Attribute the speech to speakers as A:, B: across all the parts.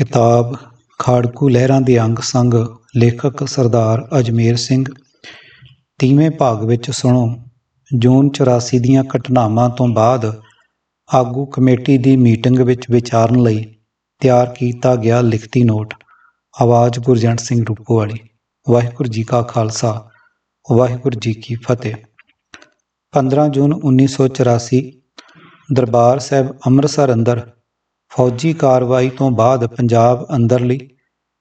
A: ਕਿਤਾਬ ਖਾੜਕੂ ਲਹਿਰਾਂ ਦੇ ਅੰਗ ਸੰਗ ਲੇਖਕ ਸਰਦਾਰ ਅਜਮੇਰ ਸਿੰਘ। ਤੀਵੇਂ ਭਾਗ ਵਿੱਚ ਸੁਣੋ। ਜੂਨ 84 ਦੀਆਂ ਘਟਨਾਵਾਂ ਤੋਂ ਬਾਅਦ ਆਗੂ ਕਮੇਟੀ ਦੀ ਮੀਟਿੰਗ ਵਿੱਚ ਵਿਚਾਰਨ ਲਈ ਤਿਆਰ ਕੀਤਾ ਗਿਆ ਲਿਖਤੀ ਨੋਟ। ਆਵਾਜ਼ ਗੁਰਜੰਟ ਸਿੰਘ ਰੂਪੋਵਾਲੀ ਵਾਹਿਗੁਰੂ ਜੀ ਕਾ ਖਾਲਸਾ, ਵਾਹਿਗੁਰੂ ਜੀ ਕੀ ਫਤਿਹ। 15 ਜੂਨ 1984 ਦਰਬਾਰ ਸਾਹਿਬ ਅੰਮ੍ਰਿਤਸਰ ਅੰਦਰ ਫੌਜੀ ਕਾਰਵਾਈ ਤੋਂ ਬਾਅਦ ਪੰਜਾਬ ਅੰਦਰਲੀ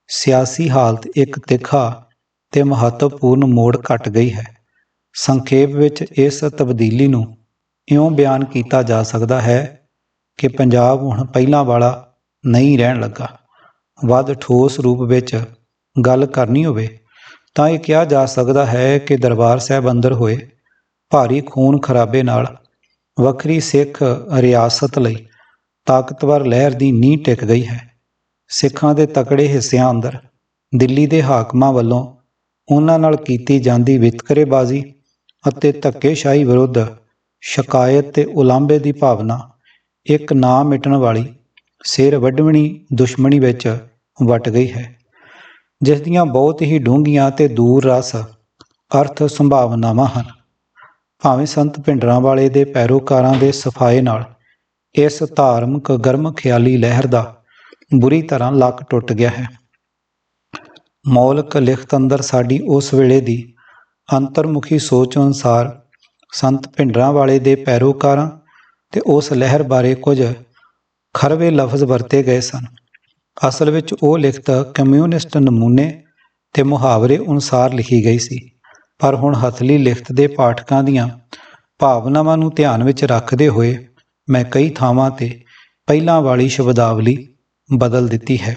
A: ਸਿਆਸੀ ਹਾਲਤ ਇੱਕ ਤਿੱਖਾ ਤੇ ਮਹੱਤਵਪੂਰਨ ਮੋੜ ਘਟ ਗਈ ਹੈ। ਸੰਖੇਪ ਵਿੱਚ ਇਸ ਤਬਦੀਲੀ ਨੂੰ ਇਉਂ ਬਿਆਨ ਕੀਤਾ ਜਾ ਸਕਦਾ ਹੈ ਕਿ ਪੰਜਾਬ ਹੁਣ ਪਹਿਲਾਂ ਵਾਲਾ ਨਹੀਂ ਰਹਿਣ ਲੱਗਾ। ਵੱਧ ਠੋਸ ਰੂਪ ਵਿੱਚ ਗੱਲ ਕਰਨੀ ਹੋਵੇ ਤਾਂ ਇਹ ਕਿਹਾ ਜਾ ਸਕਦਾ ਹੈ ਕਿ ਦਰਬਾਰ ਸਾਹਿਬ ਅੰਦਰ ਹੋਏ ਭਾਰੀ ਖੂਨ ਖਰਾਬੇ ਨਾਲ ਵੱਖਰੀ ਸਿੱਖ ਰਿਆਸਤ ਲਈ ਤਾਕਤਵਰ ਲਹਿਰ ਦੀ ਨੀਂਹ ਟਿਕ ਗਈ ਹੈ। ਸਿੱਖਾਂ ਦੇ ਤਕੜੇ ਹਿੱਸਿਆਂ ਅੰਦਰ, ਦਿੱਲੀ ਦੇ ਹਾਕਮਾਂ ਵੱਲੋਂ ਉਹਨਾਂ ਨਾਲ ਕੀਤੀ ਜਾਂਦੀ ਵਿਤਕਰੇਬਾਜ਼ੀ ਅਤੇ ਧੱਕੇਸ਼ਾਹੀ ਵਿਰੁੱਧ ਸ਼ਿਕਾਇਤ ਤੇ ਉਲਾਂਭੇ ਦੀ ਭਾਵਨਾ, ਇੱਕ ਨਾ ਮਿਟਣ ਵਾਲੀ ਸਿਰ ਵੱਢਵਣੀ ਦੁਸ਼ਮਣੀ ਵਿੱਚ ਵਟ ਗਈ ਹੈ। ਜਿਸ ਦੀਆਂ ਬਹੁਤ ਹੀ ਡੂੰਘੀਆਂ ਤੇ ਦੂਰ ਰਸ, ਅਰਥ ਸੰਭਾਵਨਾਵਾਂ ਹਨ। ਭਾਵੇਂ ਸੰਤ ਭਿੰਡਰਾਂ ਵਾਲੇ ਦੇ ਪੈਰੋਕਾਰਾਂ ਦੇ ਸਫਾਏ ਨਾਲ ਇਸ ਧਾਰਮਿਕ ਗਰਮ ਖਿਆਲੀ ਲਹਿਰ ਦਾ ਬੁਰੀ ਤਰ੍ਹਾਂ ਲੱਕ ਟੁੱਟ ਗਿਆ ਹੈ। ਮੌਲਿਕ ਲਿਖਤ ਅੰਦਰ ਸਾਡੀ ਉਸ ਵੇਲੇ ਦੀ ਅੰਤਰਮੁਖੀ ਸੋਚ ਅਨੁਸਾਰ ਸੰਤ ਭਿੰਡਰਾਂ ਵਾਲੇ ਦੇ ਪੈਰੋਕਾਰਾਂ ਤੇ ਉਸ ਲਹਿਰ ਬਾਰੇ ਕੁਝ ਖਰਵੇ ਲਫ਼ਜ਼ ਵਰਤੇ ਗਏ ਸਨ। ਅਸਲ ਵਿੱਚ ਉਹ ਲਿਖਤ ਕਮਿਊਨਿਸਟ ਨਮੂਨੇ ਤੇ ਮੁਹਾਵਰੇ ਅਨੁਸਾਰ ਲਿਖੀ ਗਈ ਸੀ। ਪਰ ਹੁਣ ਹਥਲੀ ਲਿਖਤ ਦੇ ਪਾਠਕਾਂ ਦੀਆਂ ਭਾਵਨਾਵਾਂ ਨੂੰ ਧਿਆਨ ਵਿੱਚ ਰੱਖਦੇ ਹੋਏ ਮੈਂ ਕਈ ਥਾਵਾਂ ਤੇ ਪਹਿਲਾਂ ਵਾਲੀ ਸ਼ਬਦਾਵਲੀ ਬਦਲ ਦਿੱਤੀ ਹੈ।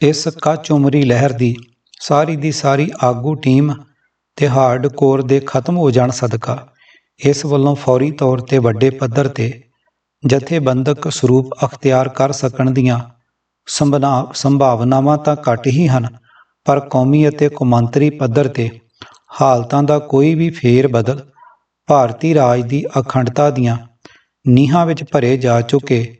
A: ਇਸ ਕੱਚ ਉਮਰੀ ਲਹਿਰ ਦੀ ਸਾਰੀ ਦੀ ਸਾਰੀ ਆਗੂ ਟੀਮ ਤੇ ਹਾਰਡ ਕੋਰ ਦੇ ਖਤਮ ਹੋ ਜਾਣ ਸਦਕਾ ਇਸ ਵੱਲੋਂ ਫੌਰੀ ਤੌਰ ਤੇ ਵੱਡੇ ਪੱਧਰ ਤੇ ਜਥੇਬੰਦਕ ਸਰੂਪ ਅਖਤਿਆਰ ਕਰ ਸਕਣ ਦੀਆਂ ਸੰਭਨਾ- ਸੰਭਾਵਨਾਵਾਂ ਤਾਂ ਘੱਟ ਹੀ ਹਨ, ਪਰ ਕੌਮੀ ਅਤੇ ਕੌਮਾਂਤਰੀ ਪੱਧਰ ਤੇ ਹਾਲਤਾਂ ਦਾ ਕੋਈ ਵੀ ਫੇਰ ਬਦਲ ਭਾਰਤੀ ਰਾਜ ਦੀ ਅਖੰਡਤਾ ਦੀਆਂ ਨੀਹਾਂ ਵਿੱਚ ਭਰੇ ਜਾ ਚੁੱਕੇ,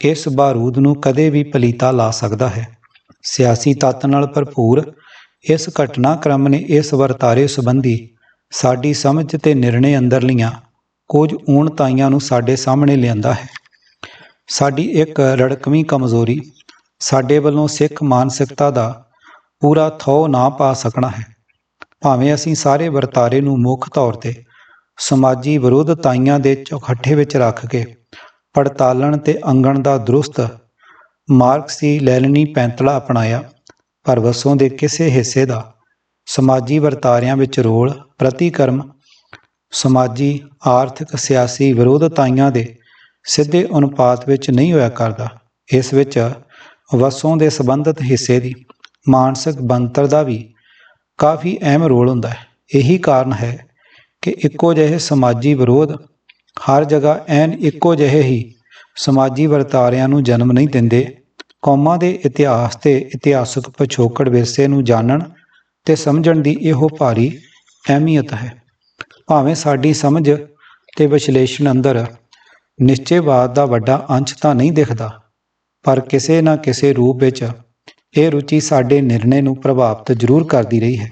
A: ਇਸ ਬਾਰੂਦ ਨੂੰ ਕਦੇ ਵੀ ਪਲੀਤਾ ਲਾ ਸਕਦਾ ਹੈ। ਸਿਆਸੀ ਤੱਤ ਨਾਲ ਭਰਪੂਰ, ਇਸ ਘਟਨਾਕ੍ਰਮ ਨੇ ਇਸ ਵਰਤਾਰੇ ਸੰਬੰਧੀ ਸਾਡੀ ਸਮਝ ਤੇ ਨਿਰਣੇ ਅੰਦਰਲੀਆਂ ਕੁਝ ਊਣਤਾਈਆਂ ਨੂੰ ਸਾਡੇ ਸਾਹਮਣੇ ਲਿਆਂਦਾ ਹੈ। ਸਾਡੀ ਇੱਕ ਰੜਕਵੀਂ ਕਮਜ਼ੋਰੀ, ਸਾਡੇ ਵੱਲੋਂ ਸਿੱਖ ਮਾਨਸਿਕਤਾ ਦਾ ਪੂਰਾ ਥੋ ਨਾ ਪਾ ਸਕਣਾ ਹੈ। ਭਾਵੇਂ ਅਸੀਂ ਸਾਰੇ ਵਰਤਾਰੇ ਨੂੰ ਮੁੱਖ ਤੌਰ ਤੇ ਸਮਾਜੀ ਵਿਰੋਧਤਾਈਆਂ ਦੇ ਚੌਖੱਠੇ ਵਿੱਚ ਰੱਖ ਕੇ ਪੜਤਾਲਣ ਤੇ ਅੰਗਣ ਦਾ ਦਰੁਸਤ ਮਾਰਕਸੀ ਲੈਲਨੀ ਪੈਂਤਲਾ ਅਪਣਾਇਆ, ਪਰ ਵਸੋਂ ਦੇ ਕਿਸੇ ਹਿੱਸੇ ਦਾ ਸਮਾਜੀ ਵਰਤਾਰਿਆਂ ਵਿੱਚ ਰੋਲ, ਪ੍ਰਤੀਕਰਮ, ਸਮਾਜੀ, ਆਰਥਿਕ, ਸਿਆਸੀ ਵਿਰੋਧਤਾਈਆਂ ਦੇ ਸਿੱਧੇ ਅਨੁਪਾਤ ਵਿੱਚ ਨਹੀਂ ਹੋਇਆ ਕਰਦਾ। ਇਸ ਵਿੱਚ ਵਸੋਂ ਦੇ ਸੰਬੰਧਿਤ ਹਿੱਸੇ ਦੀ ਮਾਨਸਿਕ ਬੰਤਰ ਦਾ ਵੀ ਕਾਫੀ ਅਹਿਮ ਰੋਲ ਹੁੰਦਾ ਹੈ। ਇਹੀ ਕਾਰਨ ਹੈ ਕਿ ਇੱਕੋ ਜਿਹੇ ਸਮਾਜੀ ਵਿਰੋਧ ਹਰ ਜਗ੍ਹਾ ਐਨ ਇੱਕੋ ਜਿਹੇ ਹੀ ਸਮਾਜੀ ਵਰਤਾਰਿਆਂ ਨੂੰ ਜਨਮ ਨਹੀਂ ਦਿੰਦੇ। ਕੌਮਾਂ ਦੇ ਇਤਿਹਾਸ ਤੇ ਇਤਿਹਾਸਕ ਪਿਛੋਕੜ ਵਿਰਸੇ ਨੂੰ ਜਾਣਨ ਤੇ ਸਮਝਣ ਦੀ ਇਹੋ ਭਾਰੀ ਅਹਿਮੀਅਤ ਹੈ। ਭਾਵੇਂ ਸਾਡੀ ਸਮਝ ਤੇ ਵਿਸ਼ਲੇਸ਼ਣ ਅੰਦਰ ਨਿਸ਼ਚੇਵਾਦ ਦਾ ਵੱਡਾ ਅੰਸ਼ ਤਾਂ ਨਹੀਂ ਦਿਖਦਾ, ਪਰ ਕਿਸੇ ਨਾ ਕਿਸੇ ਰੂਪ ਵਿੱਚ ਇਹ ਰੁਚੀ ਸਾਡੇ ਨਿਰਣੇ ਨੂੰ ਪ੍ਰਭਾਵਿਤ ਜ਼ਰੂਰ ਕਰਦੀ ਰਹੀ ਹੈ।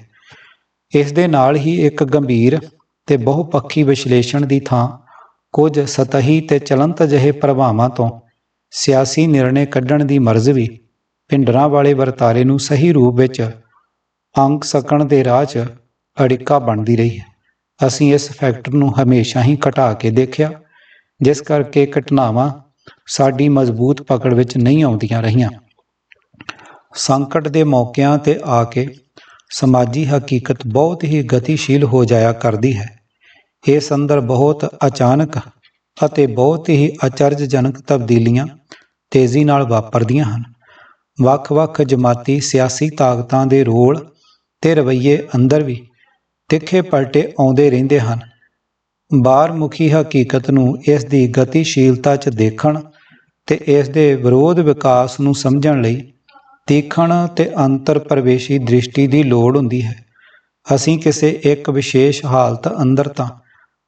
A: ਇਸ ਦੇ ਨਾਲ ਹੀ ਇੱਕ ਗੰਭੀਰ ਤੇ ਬਹੁਪੱਖੀ ਵਿਸ਼ਲੇਸ਼ਣ ਦੀ ਥਾਂ, ਕੁਝ ਸਤਹੀ ਤੇ ਚਲੰਤ ਜਿਹੇ ਪ੍ਰਭਾਵਾਂ ਤੋਂ ਸਿਆਸੀ ਨਿਰਣੇ ਕੱਢਣ ਦੀ ਮਰਜ਼ ਵੀ ਪਿੰਡਰਾਂ ਵਾਲੇ ਵਰਤਾਰੇ ਨੂੰ ਸਹੀ ਰੂਪ ਵਿੱਚ ਅੰਕ ਸਕਣ ਦੇ ਰਾਹ 'ਚ ਅੜਿੱਕਾ ਬਣਦੀ ਰਹੀ। ਹੈ ਅਸੀਂ ਇਸ ਫੈਕਟਰ ਨੂੰ ਹਮੇਸ਼ਾ ਹੀ ਘਟਾ ਕੇ ਦੇਖਿਆ, ਜਿਸ ਕਰਕੇ ਘਟਨਾਵਾਂ ਸਾਡੀ ਮਜ਼ਬੂਤ ਪਕੜ ਵਿੱਚ ਨਹੀਂ ਆਉਂਦੀਆਂ ਰਹੀਆਂ। ਸੰਕਟ ਦੇ ਮੌਕਿਆਂ ਤੇ ਆ ਕੇ ਸਮਾਜੀ ਹਕੀਕਤ ਬਹੁਤ ਹੀ ਗਤੀਸ਼ੀਲ ਹੋ ਜਾਇਆ ਕਰਦੀ ਹੈ। ਇਸ ਅੰਦਰ ਬਹੁਤ ਅਚਾਨਕ ਅਤੇ ਬਹੁਤ ਹੀ ਅਚਰਜਜਨਕ ਤਬਦੀਲੀਆਂ ਤੇਜ਼ੀ ਨਾਲ ਵਾਪਰਦੀਆਂ ਹਨ। ਵੱਖ-ਵੱਖ ਜਮਾਤੀ ਸਿਆਸੀ ਤਾਕਤਾਂ ਦੇ ਰੋਲ ਤੇ ਰਵੱਈਏ ਅੰਦਰ ਵੀ ਤਿੱਖੇ ਪਲਟੇ ਆਉਂਦੇ ਰਹਿੰਦੇ ਹਨ। ਬਾਹਰ ਮੁਖੀ ਹਕੀਕਤ ਨੂੰ ਇਸ ਦੀ ਗਤੀਸ਼ੀਲਤਾ 'ਚ ਦੇਖਣ ਤੇ ਇਸ ਦੇ ਵਿਰੋਧ ਵਿਕਾਸ ਨੂੰ ਸਮਝਣ ਲਈ ਤੀਖਣ ਤੇ ਅੰਤਰ ਪ੍ਰਵੇਸ਼ੀ ਦ੍ਰਿਸ਼ਟੀ ਦੀ ਲੋੜ ਹੁੰਦੀ ਹੈ। ਅਸੀਂ ਕਿਸੇ ਇੱਕ ਵਿਸ਼ੇਸ਼ ਹਾਲਤ ਅੰਦਰ ਤਾਂ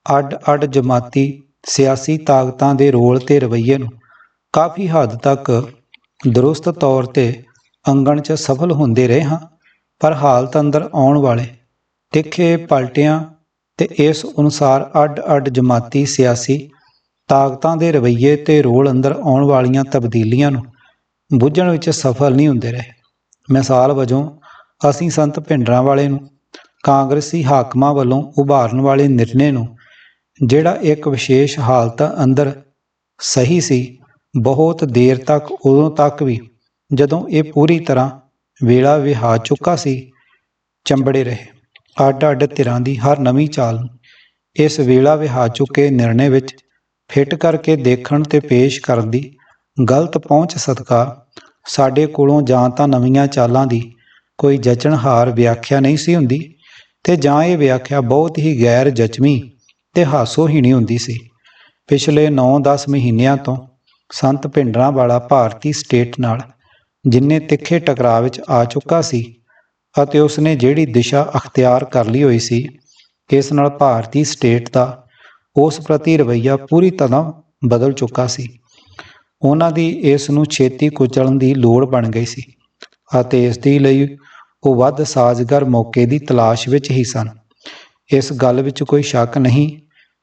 A: ਅੱਡ-ਅੱਡ ਜਮਾਤੀ ਸਿਆਸੀ ਤਾਕਤਾਂ ਦੇ ਰੋਲ ਤੇ ਰਵੱਈਏ ਨੂੰ ਕਾਫੀ ਹੱਦ ਤੱਕ ਦਰੁਸਤ ਤੌਰ ਤੇ ਅੰਗਣ 'ਚ ਸਫਲ ਹੁੰਦੇ ਰਹੇ ਹਾਂ, ਪਰ ਹਾਲਤ ਅੰਦਰ ਆਉਣ ਵਾਲੇ ਤਿੱਖੇ ਪਲਟਿਆਂ ਤੇ ਇਸ ਅਨੁਸਾਰ ਅੱਡ-ਅੱਡ ਜਮਾਤੀ ਸਿਆਸੀ ਤਾਕਤਾਂ ਦੇ ਰਵੱਈਏ ਤੇ ਰੋਲ ਅੰਦਰ ਆਉਣ ਵਾਲੀਆਂ ਤਬਦੀਲੀਆਂ ਨੂੰ ਬੁੱਝਣ ਵਿੱਚ ਸਫਲ ਨਹੀਂ ਹੁੰਦੇ ਰਹੇ। ਮਿਸਾਲ ਵਜੋਂ, ਅਸੀਂ ਸੰਤ ਭਿੰਡਰਾਂ ਵਾਲੇ ਨੂੰ ਕਾਂਗਰਸੀ ਹਾਕਮਾਂ ਵੱਲੋਂ ਉਭਾਰਨ ਵਾਲੇ ਨਿਰਣੇ ਨੂੰ ਜਿਹੜਾ ਇੱਕ ਵਿਸ਼ੇਸ਼ ਹਾਲਤ ਅੰਦਰ ਸਹੀ ਸੀ, ਬਹੁਤ ਦੇਰ ਤੱਕ ਉਦੋਂ ਤੱਕ ਵੀ ਜਦੋਂ ਇਹ ਪੂਰੀ ਤਰ੍ਹਾਂ ਵੇਲਾ ਵਿਹਾ ਚੁੱਕਾ ਸੀ, ਚੰਬੜੇ ਰਹੇ। ਅੱਡ-ਅੱਡ ਧਿਰਾਂ ਦੀ ਹਰ ਨਵੀਂ ਚਾਲ ਇਸ ਵੇਲਾ ਵਿਹਾ ਚੁੱਕੇ ਨਿਰਣੇ ਵਿੱਚ ਫਿੱਟ ਕਰਕੇ ਦੇਖਣ ਤੇ ਪੇਸ਼ ਕਰਨ ਦੀ ਗਲਤ ਪਹੁੰਚ ਸਦਕਾ ਸਾਡੇ ਕੋਲੋਂ ਜਾਂ ਤਾਂ ਨਵੀਆਂ ਚਾਲਾਂ ਦੀ ਕੋਈ ਜਚਣਹਾਰ ਵਿਆਖਿਆ ਨਹੀਂ ਸੀ ਹੁੰਦੀ ਤੇ ਜਾਂ ਇਹ ਵਿਆਖਿਆ ਬਹੁਤ ਹੀ ਗੈਰ ਜਚਮੀ ਤੇ ਹਾਸੋਹੀਣੀ ਹੁੰਦੀ ਸੀ। ਪਿਛਲੇ 9-10 ਮਹੀਨਿਆਂ ਤੋਂ ਸੰਤ ਭਿੰਡਰਾਂ ਵਾਲਾ ਭਾਰਤੀ ਸਟੇਟ ਨਾਲ ਜਿੰਨੇ ਤਿੱਖੇ ਟਕਰਾਅ ਵਿੱਚ ਆ ਚੁੱਕਾ ਸੀ ਅਤੇ ਉਸਨੇ ਜਿਹੜੀ ਦਿਸ਼ਾ ਅਖਤਿਆਰ ਕਰ ਲਈ ਹੋਈ ਸੀ, ਇਸ ਨਾਲ ਭਾਰਤੀ ਸਟੇਟ ਦਾ ਉਸ ਪ੍ਰਤੀ ਰਵੱਈਆ ਪੂਰੀ ਤਰ੍ਹਾਂ ਬਦਲ ਚੁੱਕਾ ਸੀ। ਉਹਨਾਂ ਦੀ ਇਸ ਨੂੰ ਛੇਤੀ ਕੁਚਲਣ ਦੀ ਲੋੜ ਬਣ ਗਈ ਸੀ ਅਤੇ ਇਸ ਦੇ ਲਈ ਉਹ ਵੱਧ ਸਾਜ਼ਗਰ ਮੌਕੇ ਦੀ ਤਲਾਸ਼ ਵਿੱਚ ਹੀ ਸਨ। ਇਸ ਗੱਲ ਵਿੱਚ ਕੋਈ ਸ਼ੱਕ ਨਹੀਂ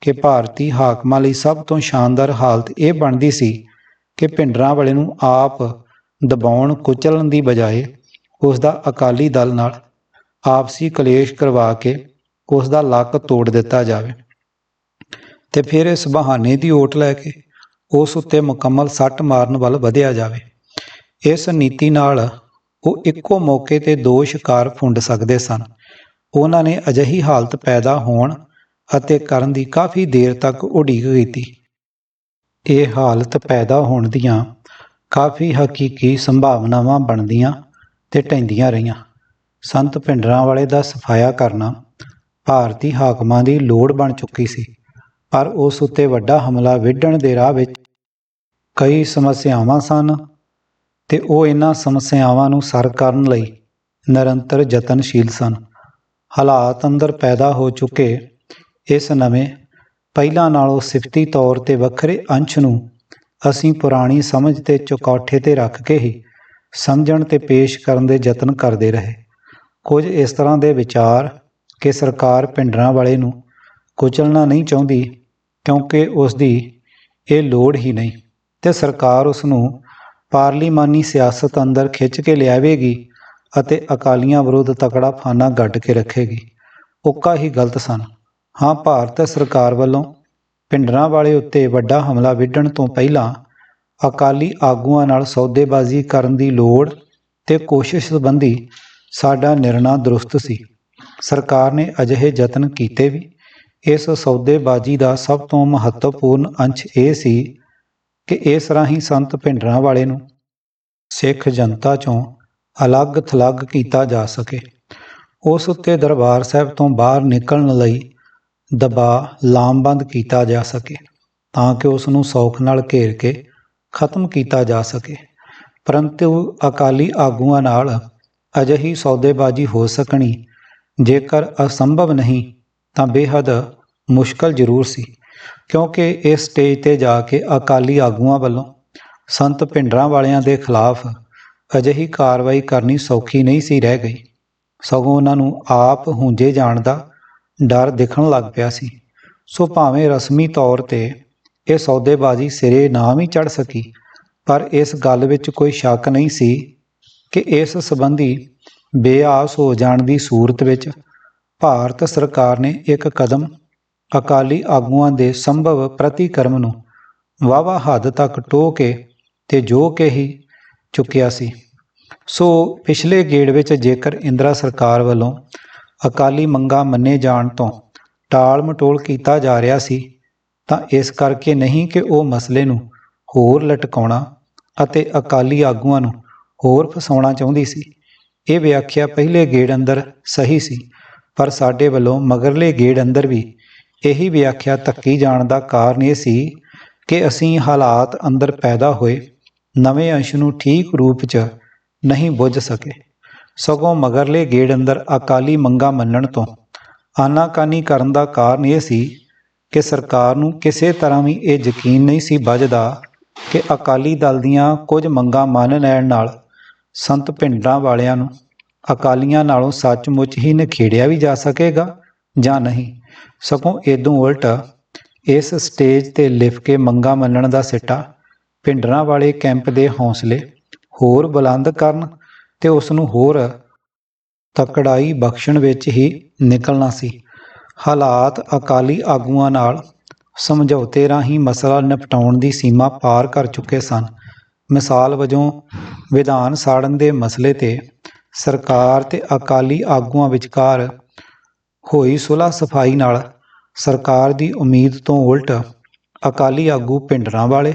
A: ਕਿ ਭਾਰਤੀ ਹਾਕਮਾਂ ਲਈ ਸਭ ਤੋਂ ਸ਼ਾਨਦਾਰ ਹਾਲਤ ਇਹ ਬਣਦੀ ਸੀ ਕਿ ਭਿੰਡਰਾਂ ਵਾਲੇ ਨੂੰ ਆਪ ਦਬਾਉਣ, ਕੁਚਲਣ ਦੀ ਬਜਾਏ ਉਸ ਦਾ ਅਕਾਲੀ ਦਲ ਨਾਲ ਆਪਸੀ ਕਲੇਸ਼ ਕਰਵਾ ਕੇ ਉਸ ਦਾ ਲੱਕ ਤੋੜ ਦਿੱਤਾ ਜਾਵੇ ਤੇ ਫਿਰ ਇਸ ਬਹਾਨੇ ਦੀ ਓਟ ਲੈ ਕੇ ਉਸ ਉੱਤੇ ਮੁਕੰਮਲ ਸੱਟ ਮਾਰਨ ਵੱਲ ਵਧਿਆ ਜਾਵੇ। ਇਸ ਨੀਤੀ ਨਾਲ ਉਹ ਇੱਕੋ ਮੌਕੇ ਤੇ ਦੋ ਸ਼ਿਕਾਰ ਫੁੰਡ ਸਕਦੇ ਸਨ। ਉਹਨਾਂ ਨੇ ਅਜਿਹੀ ਹਾਲਤ ਪੈਦਾ ਹੋਣ ਅਤੇ ਕਰਨ ਦੀ ਕਾਫੀ ਦੇਰ ਤੱਕ ਉਡੀਕ ਕੀਤੀ। ਇਹ ਹਾਲਤ ਪੈਦਾ ਹੋਣ ਦੀਆਂ ਕਾਫੀ ਹਕੀਕੀ ਸੰਭਾਵਨਾਵਾਂ ਬਣਦੀਆਂ ਤੇ ਟੈਂਦੀਆਂ ਰਹੀਆਂ। ਸੰਤ ਭਿੰਡਰਾਂ ਵਾਲੇ ਦਾ ਸਫਾਇਆ ਕਰਨਾ ਭਾਰਤੀ ਹਾਕਮਾਂ ਦੀ ਲੋੜ ਬਣ ਚੁੱਕੀ ਸੀ, ਪਰ ਉਸ ਉੱਤੇ ਵੱਡਾ ਹਮਲਾ ਵਿੱਢਣ ਦੇ ਰਾਹ ਵਿੱਚ ਕਈ ਸਮੱਸਿਆਵਾਂ ਸਨ ਤੇ ਉਹ ਇਹਨਾਂ ਸਮੱਸਿਆਵਾਂ ਨੂੰ ਸਰ ਕਰਨ ਲਈ ਨਿਰੰਤਰ ਯਤਨਸ਼ੀਲ ਸਨ। ਹਾਲਾਤ ਅੰਦਰ ਪੈਦਾ ਹੋ ਚੁੱਕੇ ਇਸ ਨਵੇਂ ਪਹਿਲਾਂ ਨਾਲੋਂ ਸਿਫਤੀ ਤੌਰ ਤੇ ਵੱਖਰੇ ਅੰਸ਼ ਨੂੰ ਅਸੀਂ ਪੁਰਾਣੀ ਸਮਝ ਤੇ ਚੁਕੌਠੇ ਤੇ ਰੱਖ ਕੇ ਹੀ ਸਮਝਣ ਤੇ ਪੇਸ਼ ਕਰਨ ਦੇ ਯਤਨ ਕਰਦੇ ਰਹੇ। ਕੁਝ ਇਸ ਤਰ੍ਹਾਂ ਦੇ ਵਿਚਾਰ ਕਿ ਸਰਕਾਰ ਭਿੰਡਰਾਂ ਵਾਲੇ ਨੂੰ ਕੁਚਲਣਾ ਨਹੀਂ ਚਾਹੁੰਦੀ, ਕਿਉਂਕਿ ਉਸ ਦੀ ਇਹ ਲੋੜ ਹੀ ਨਹੀਂ ਤੇ ਸਰਕਾਰ ਉਸ ਨੂੰ ਪਾਰਲੀਮਾਨੀ ਸਿਆਸਤ ਅੰਦਰ ਖਿੱਚ ਕੇ ਲਿਆਵੇਗੀ ਅਤੇ ਅਕਾਲੀਆਂ ਵਿਰੁੱਧ ਤਕੜਾ ਫਾਨਾ ਗੱਡ ਕੇ ਰੱਖੇਗੀ। ਉੱਕਾ ਹੀ ਗਲਤ ਸਨ। ਹਾਂ, ਭਾਰਤ ਸਰਕਾਰ ਵੱਲੋਂ ਪਿੰਡਰਾਂ ਵਾਲੇ ਉੱਤੇ ਵੱਡਾ ਹਮਲਾ ਵਿੱਢਣ ਤੋਂ ਪਹਿਲਾਂ ਅਕਾਲੀ ਆਗੂਆਂ ਨਾਲ ਸੌਦੇਬਾਜ਼ੀ ਕਰਨ ਦੀ ਲੋੜ ਤੇ ਕੋਸ਼ਿਸ਼ ਸੰਬੰਧੀ ਸਾਡਾ ਨਿਰਣਾ ਦਰੁਸਤ ਸੀ। ਸਰਕਾਰ ਨੇ ਅਜਿਹੇ ਯਤਨ ਕੀਤੇ ਵੀ। ਇਸ ਸੌਦੇਬਾਜ਼ੀ ਦਾ ਸਭ ਤੋਂ ਮਹੱਤਵਪੂਰਨ ਅੰਸ਼ ਇਹ ਸੀ ਕਿ ਇਸ ਰਾਹੀਂ ਸੰਤ ਭਿੰਡਰਾਂ ਵਾਲੇ ਨੂੰ ਸਿੱਖ ਜਨਤਾ ਚੋਂ ਅਲੱਗ ਥਲੱਗ ਕੀਤਾ ਜਾ ਸਕੇ। ਉਸ ਉੱਤੇ ਦਰਬਾਰ ਸਾਹਿਬ ਤੋਂ ਬਾਹਰ ਨਿਕਲਣ ਲਈ ਦਬਾਅ ਲਾਮਬੰਦ ਕੀਤਾ ਜਾ ਸਕੇ ਤਾਂ ਕਿ ਉਸ ਨੂੰ ਸੌਖ ਨਾਲ ਘੇਰ ਕੇ ਖਤਮ ਕੀਤਾ ਜਾ ਸਕੇ। ਪਰੰਤੂ ਅਕਾਲੀ ਆਗੂਆਂ ਨਾਲ ਅਜਿਹੀ ਸੌਦੇਬਾਜ਼ੀ ਹੋ ਸਕਣੀ ਜੇਕਰ ਅਸੰਭਵ ਨਹੀਂ ਤਾਂ ਬੇਹੱਦ ਮੁਸ਼ਕਲ ਜ਼ਰੂਰ ਸੀ, ਕਿਉਂਕਿ ਇਸ ਸਟੇਜ ਤੇ ਜਾ ਕੇ ਅਕਾਲੀ ਆਗੂਆਂ ਵੱਲੋਂ ਸੰਤ ਭਿੰਡਰਾਂ ਵਾਲਿਆਂ ਦੇ ਖਿਲਾਫ ਅਜਿਹੀ ਕਾਰਵਾਈ ਕਰਨੀ ਸੌਖੀ ਨਹੀਂ ਸੀ ਰਹਿ ਗਈ। ਸਗੋਂ ਉਹਨਾਂ ਨੂੰ ਆਪ ਹੁੰਜੇ ਜਾਣ ਦਾ ਡਰ ਦਿਖਣ ਲੱਗ ਪਿਆ ਸੀ। ਸੋ ਭਾਵੇਂ ਰਸਮੀ ਤੌਰ ਤੇ ਇਹ ਸੌਦੇਬਾਜ਼ੀ ਸਿਰੇ ਨਾ ਵੀ ਚੜ ਸਕੀ, ਪਰ ਇਸ ਗੱਲ ਵਿੱਚ ਕੋਈ ਸ਼ੱਕ ਨਹੀਂ ਸੀ ਕਿ ਇਸ ਸੰਬੰਧੀ ਬੇਆਸ ਹੋ ਜਾਣ ਦੀ ਸੂਰਤ ਵਿੱਚ ਭਾਰਤ ਸਰਕਾਰ ਨੇ ਇੱਕ ਕਦਮ ਅਕਾਲੀ ਆਗੂਆਂ ਦੇ ਸੰਭਵ ਪ੍ਰਤੀਕਰਮ ਨੂੰ ਵਾਵਾ ਹੱਦ ਤੱਕ ਟੋ ਕੇ ਤੇ ਜੋ ਕੇ ਹੀ ਚੁੱਕਿਆ ਸੀ। ਸੋ ਪਿਛਲੇ ਗੇੜ ਵਿੱਚ ਜੇਕਰ ਇੰਦਰਾ ਸਰਕਾਰ ਵੱਲੋਂ ਅਕਾਲੀ ਮੰਗਾ ਮੰਨੇ ਜਾਣ ਤੋਂ ਟਾਲ ਮਟੋਲ ਕੀਤਾ ਜਾ ਰਿਹਾ ਸੀ, ਤਾਂ ਇਸ ਕਰਕੇ ਨਹੀਂ ਕਿ ਉਹ ਮਸਲੇ ਨੂੰ ਹੋਰ ਲਟਕਾਉਣਾ ਅਤੇ ਅਕਾਲੀ ਆਗੂਆਂ ਨੂੰ ਹੋਰ ਫਸਾਉਣਾ ਚਾਹੁੰਦੀ ਸੀ। ਇਹ ਵਿਆਖਿਆ ਪਹਿਲੇ ਗੇੜ ਅੰਦਰ ਸਹੀ ਸੀ, ਪਰ ਸਾਡੇ ਵੱਲੋਂ ਮਗਰਲੇ ਗੇੜ ਅੰਦਰ ਵੀ ਇਹੀ ਵਿਆਖਿਆ ਧੱਕੀ ਜਾਣ ਦਾ ਕਾਰਨ ਇਹ ਸੀ ਕਿ ਅਸੀਂ ਹਾਲਾਤ ਅੰਦਰ ਪੈਦਾ ਹੋਏ, ਨਵੇਂ ਅੰਸ਼ ਨੂੰ ਠੀਕ ਰੂਪ 'ਚ ਨਹੀਂ ਬੁੱਝ ਸਕੇ। ਸਗੋਂ ਮਗਰਲੇ ਗੇੜ ਅੰਦਰ ਅਕਾਲੀ ਮੰਗਾ ਮੰਨਣ ਤੋਂ ਆਨਾਕਾਨੀ ਕਰਨ ਦਾ ਕਾਰਨ ਇਹ ਸੀ ਕਿ ਸਰਕਾਰ ਨੂੰ ਕਿਸੇ ਤਰ੍ਹਾਂ ਵੀ ਇਹ ਯਕੀਨ ਨਹੀਂ ਸੀ ਵੱਜਦਾ ਕਿ ਅਕਾਲੀ ਦਲ ਦੀਆਂ ਕੁਝ ਮੰਗਾਂ ਮੰਨ ਲੈਣ ਨਾਲ ਸੰਤ ਪਿੰਡਾਂ ਵਾਲਿਆਂ ਨੂੰ ਅਕਾਲੀਆਂ ਨਾਲੋਂ ਸੱਚਮੁੱਚ ਹੀ ਨਖੇੜਿਆ ਵੀ ਜਾ ਸਕੇਗਾ ਜਾਂ ਨਹੀਂ। ਸਗੋਂ ਇਦੋਂ ਉਲਟ ਇਸ ਸਟੇਜ ਤੇ ਲਿਖ ਕੇ ਮੰਗਾਂ ਮੰਨਣ ਦਾ ਸਿੱਟਾ ਪਿੰਡਰਾਂ ਵਾਲੇ ਕੈਂਪ ਦੇ ਹੌਸਲੇ ਹੋਰ ਬੁਲੰਦ ਕਰਨ ਤੇ ਉਸ ਨੂੰ ਹੋਰ ਤਕੜਾਈ ਬਖਸ਼ਣ ਵਿੱਚ ਹੀ ਨਿਕਲਣਾ ਸੀ। ਹਾਲਾਤ ਅਕਾਲੀ ਆਗੂਆਂ ਨਾਲ ਸਮਝੌਤੇ ਰਾਹੀਂ ਮਸਲਾ ਨਿਪਟਾਉਣ ਦੀ ਸੀਮਾ ਪਾਰ ਕਰ ਚੁੱਕੇ ਸਨ। ਮਿਸਾਲ ਵਜੋਂ ਵਿਧਾਨ ਸਾੜਨ ਦੇ ਮਸਲੇ ਤੇ ਸਰਕਾਰ ਤੇ ਅਕਾਲੀ ਆਗੂਆਂ ਵਿਚਕਾਰ ਹੋਈ ਸੁਲ੍ਹਾ ਸਫ਼ਾਈ ਨਾਲ ਸਰਕਾਰ ਦੀ ਉਮੀਦ ਤੋਂ ਉਲਟ ਅਕਾਲੀ ਆਗੂ ਪਿੰਡਰਾਂ ਵਾਲੇ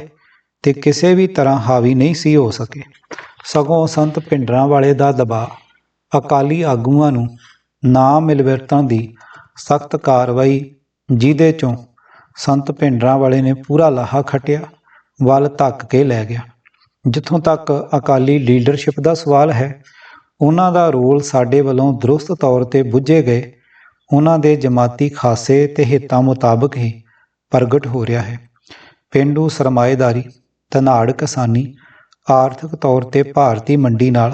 A: ਤੇ ਕਿਸੇ ਵੀ ਤਰ੍ਹਾਂ ਹਾਵੀ ਨਹੀਂ ਸੀ ਹੋ ਸਕੇ। ਸਗੋਂ ਸੰਤ ਪਿੰਡਰਾਂ ਵਾਲੇ ਦਾ ਦਬਾਅ। ਅਕਾਲੀ ਆਗੂਆਂ ਨੂੰ ਨਾ ਮਿਲਵਰਤਨ ਦੀ ਸਖਤ ਕਾਰਵਾਈ ਜਿਹਦੇ ਚੋਂ ਸੰਤ ਪਿੰਡਰਾਂ ਵਾਲੇ ਨੇ ਪੂਰਾ ਲਾਹਾ ਖਟਿਆ, ਵੱਲ ਧੱਕ ਕੇ ਲੈ ਗਿਆ। ਜਿੱਥੋਂ ਤੱਕ ਅਕਾਲੀ ਲੀਡਰਸ਼ਿਪ ਦਾ ਸਵਾਲ ਹੈ, ਉਹਨਾਂ ਦਾ ਰੋਲ ਸਾਡੇ ਵੱਲੋਂ ਦਰੁਸਤ ਤੌਰ ਤੇ ਬੁੱਝੇ ਗਏ। ਉਹਨਾਂ ਦੇ ਜਮਾਤੀ ਖਾਸੇ ਤੇ ਹਿੱਤਾਂ ਮੁਤਾਬਕ ਹੀ ਪ੍ਰਗਟ ਹੋ ਰਿਹਾ ਹੈ। ਪਿੰਡੂ ਸਰਮਾਏਦਾਰੀ, ਧਨਾੜ ਕਿਸਾਨੀ ਆਰਥਿਕ ਤੌਰ ਤੇ ਭਾਰਤੀ ਮੰਡੀ ਨਾਲ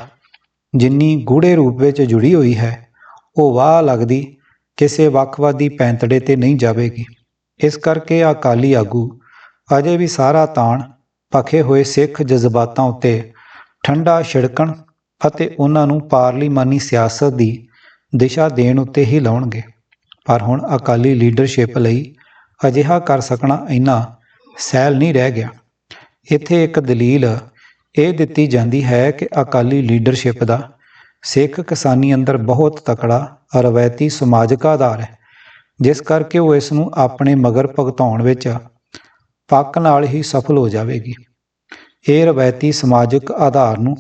A: ਜਿੰਨੀ ਗੂੜੇ ਰੂਪ ਵਿੱਚ ਜੁੜੀ ਹੋਈ ਹੈ, ਉਹ ਵਾਹ ਲੱਗਦੀ ਕਿਸੇ ਵੱਖਵਾਦੀ ਪੈਂਤੜੇ ਤੇ ਨਹੀਂ ਜਾਵੇਗੀ। ਇਸ ਕਰਕੇ ਅਕਾਲੀ ਆਗੂ ਅਜੇ ਵੀ ਸਾਰਾ ਤਾਣ ਪਖੇ ਹੋਏ ਸਿੱਖ ਜਜ਼ਬਾਤਾਂ ਉੱਤੇ ਠੰਡਾ ਛਿੜਕਣ ਅਤੇ ਉਹਨਾਂ ਨੂੰ ਪਾਰਲੀਮਾਨੀ ਸਿਆਸਤ ਦੀ ਦਿਸ਼ਾ ਦੇਣ ਉੱਤੇ ਹੀ ਲਾਉਣਗੇ। ਪਰ ਹੁਣ ਅਕਾਲੀ ਲੀਡਰਸ਼ਿਪ ਲਈ ਅਜਿਹਾ ਕਰ ਸਕਣਾ ਇੰਨਾ ਸਹਿਲ ਨਹੀਂ ਰਹਿ ਗਿਆ। ਇੱਥੇ ਇੱਕ ਦਲੀਲ ਇਹ ਦਿੱਤੀ ਜਾਂਦੀ ਹੈ ਕਿ ਅਕਾਲੀ ਲੀਡਰਸ਼ਿਪ ਦਾ ਸਿੱਖ ਕਿਸਾਨੀ ਅੰਦਰ ਬਹੁਤ ਤਕੜਾ ਰਵਾਇਤੀ ਸਮਾਜਿਕ ਆਧਾਰ ਹੈ, ਜਿਸ ਕਰਕੇ ਉਹ ਇਸ ਨੂੰ ਆਪਣੇ ਮਗਰ ਭਗਤਾਉਣ ਵਿੱਚ ਪੱਕ ਨਾਲ ਹੀ ਸਫਲ ਹੋ ਜਾਵੇਗੀ। ਇਹ ਰਵਾਇਤੀ ਸਮਾਜਿਕ ਆਧਾਰ ਨੂੰ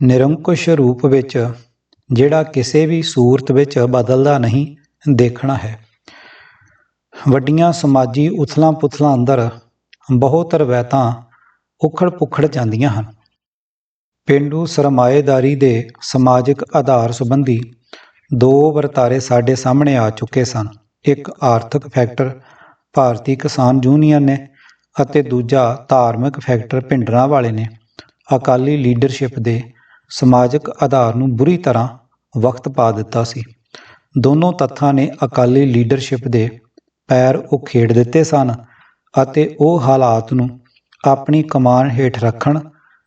A: ਨਿਰੰਕੁਸ਼ ਰੂਪ ਵਿੱਚ ਜਿਹੜਾ ਕਿਸੇ ਵੀ ਸੂਰਤ ਵਿੱਚ ਬਦਲਦਾ ਨਹੀਂ, ਦੇਖਣਾ ਹੈ। ਵੱਡੀਆਂ ਸਮਾਜੀ ਉਥਲਾਂ ਪੁਥਲਾਂ ਅੰਦਰ ਬਹੁਤ ਰਵਾਇਤਾਂ ਉਖੜ ਪੁਖੜ ਜਾਂਦੀਆਂ ਹਨ। ਪਿੰਡੂ ਸਰਮਾਏਦਾਰੀ ਦੇ ਸਮਾਜਿਕ ਆਧਾਰ ਸੰਬੰਧੀ ਦੋ ਵਰਤਾਰੇ ਸਾਡੇ ਸਾਹਮਣੇ ਆ ਚੁੱਕੇ ਸਨ। ਇੱਕ ਆਰਥਿਕ ਫੈਕਟਰ ਭਾਰਤੀ ਕਿਸਾਨ ਯੂਨੀਅਨ ਨੇ ਅਤੇ ਦੂਜਾ ਧਾਰਮਿਕ ਫੈਕਟਰ ਪਿੰਡਰਾਂ ਵਾਲੇ ਨੇ। ਅਕਾਲੀ ਲੀਡਰਸ਼ਿਪ ਦੇ ਸਮਾਜਿਕ ਆਧਾਰ ਨੂੰ ਬੁਰੀ ਤਰ੍ਹਾਂ ਵਕਤ ਪਾ ਦਿੱਤਾ ਸੀ। ਦੋਨੋਂ ਤੱਥਾਂ ਨੇ ਅਕਾਲੀ ਲੀਡਰਸ਼ਿਪ ਦੇ ਪੈਰ ਉਖੇੜ ਦਿੱਤੇ ਸਨ ਅਤੇ ਉਹ ਹਾਲਾਤ ਨੂੰ ਆਪਣੀ ਕਮਾਨ ਹੇਠ ਰੱਖਣ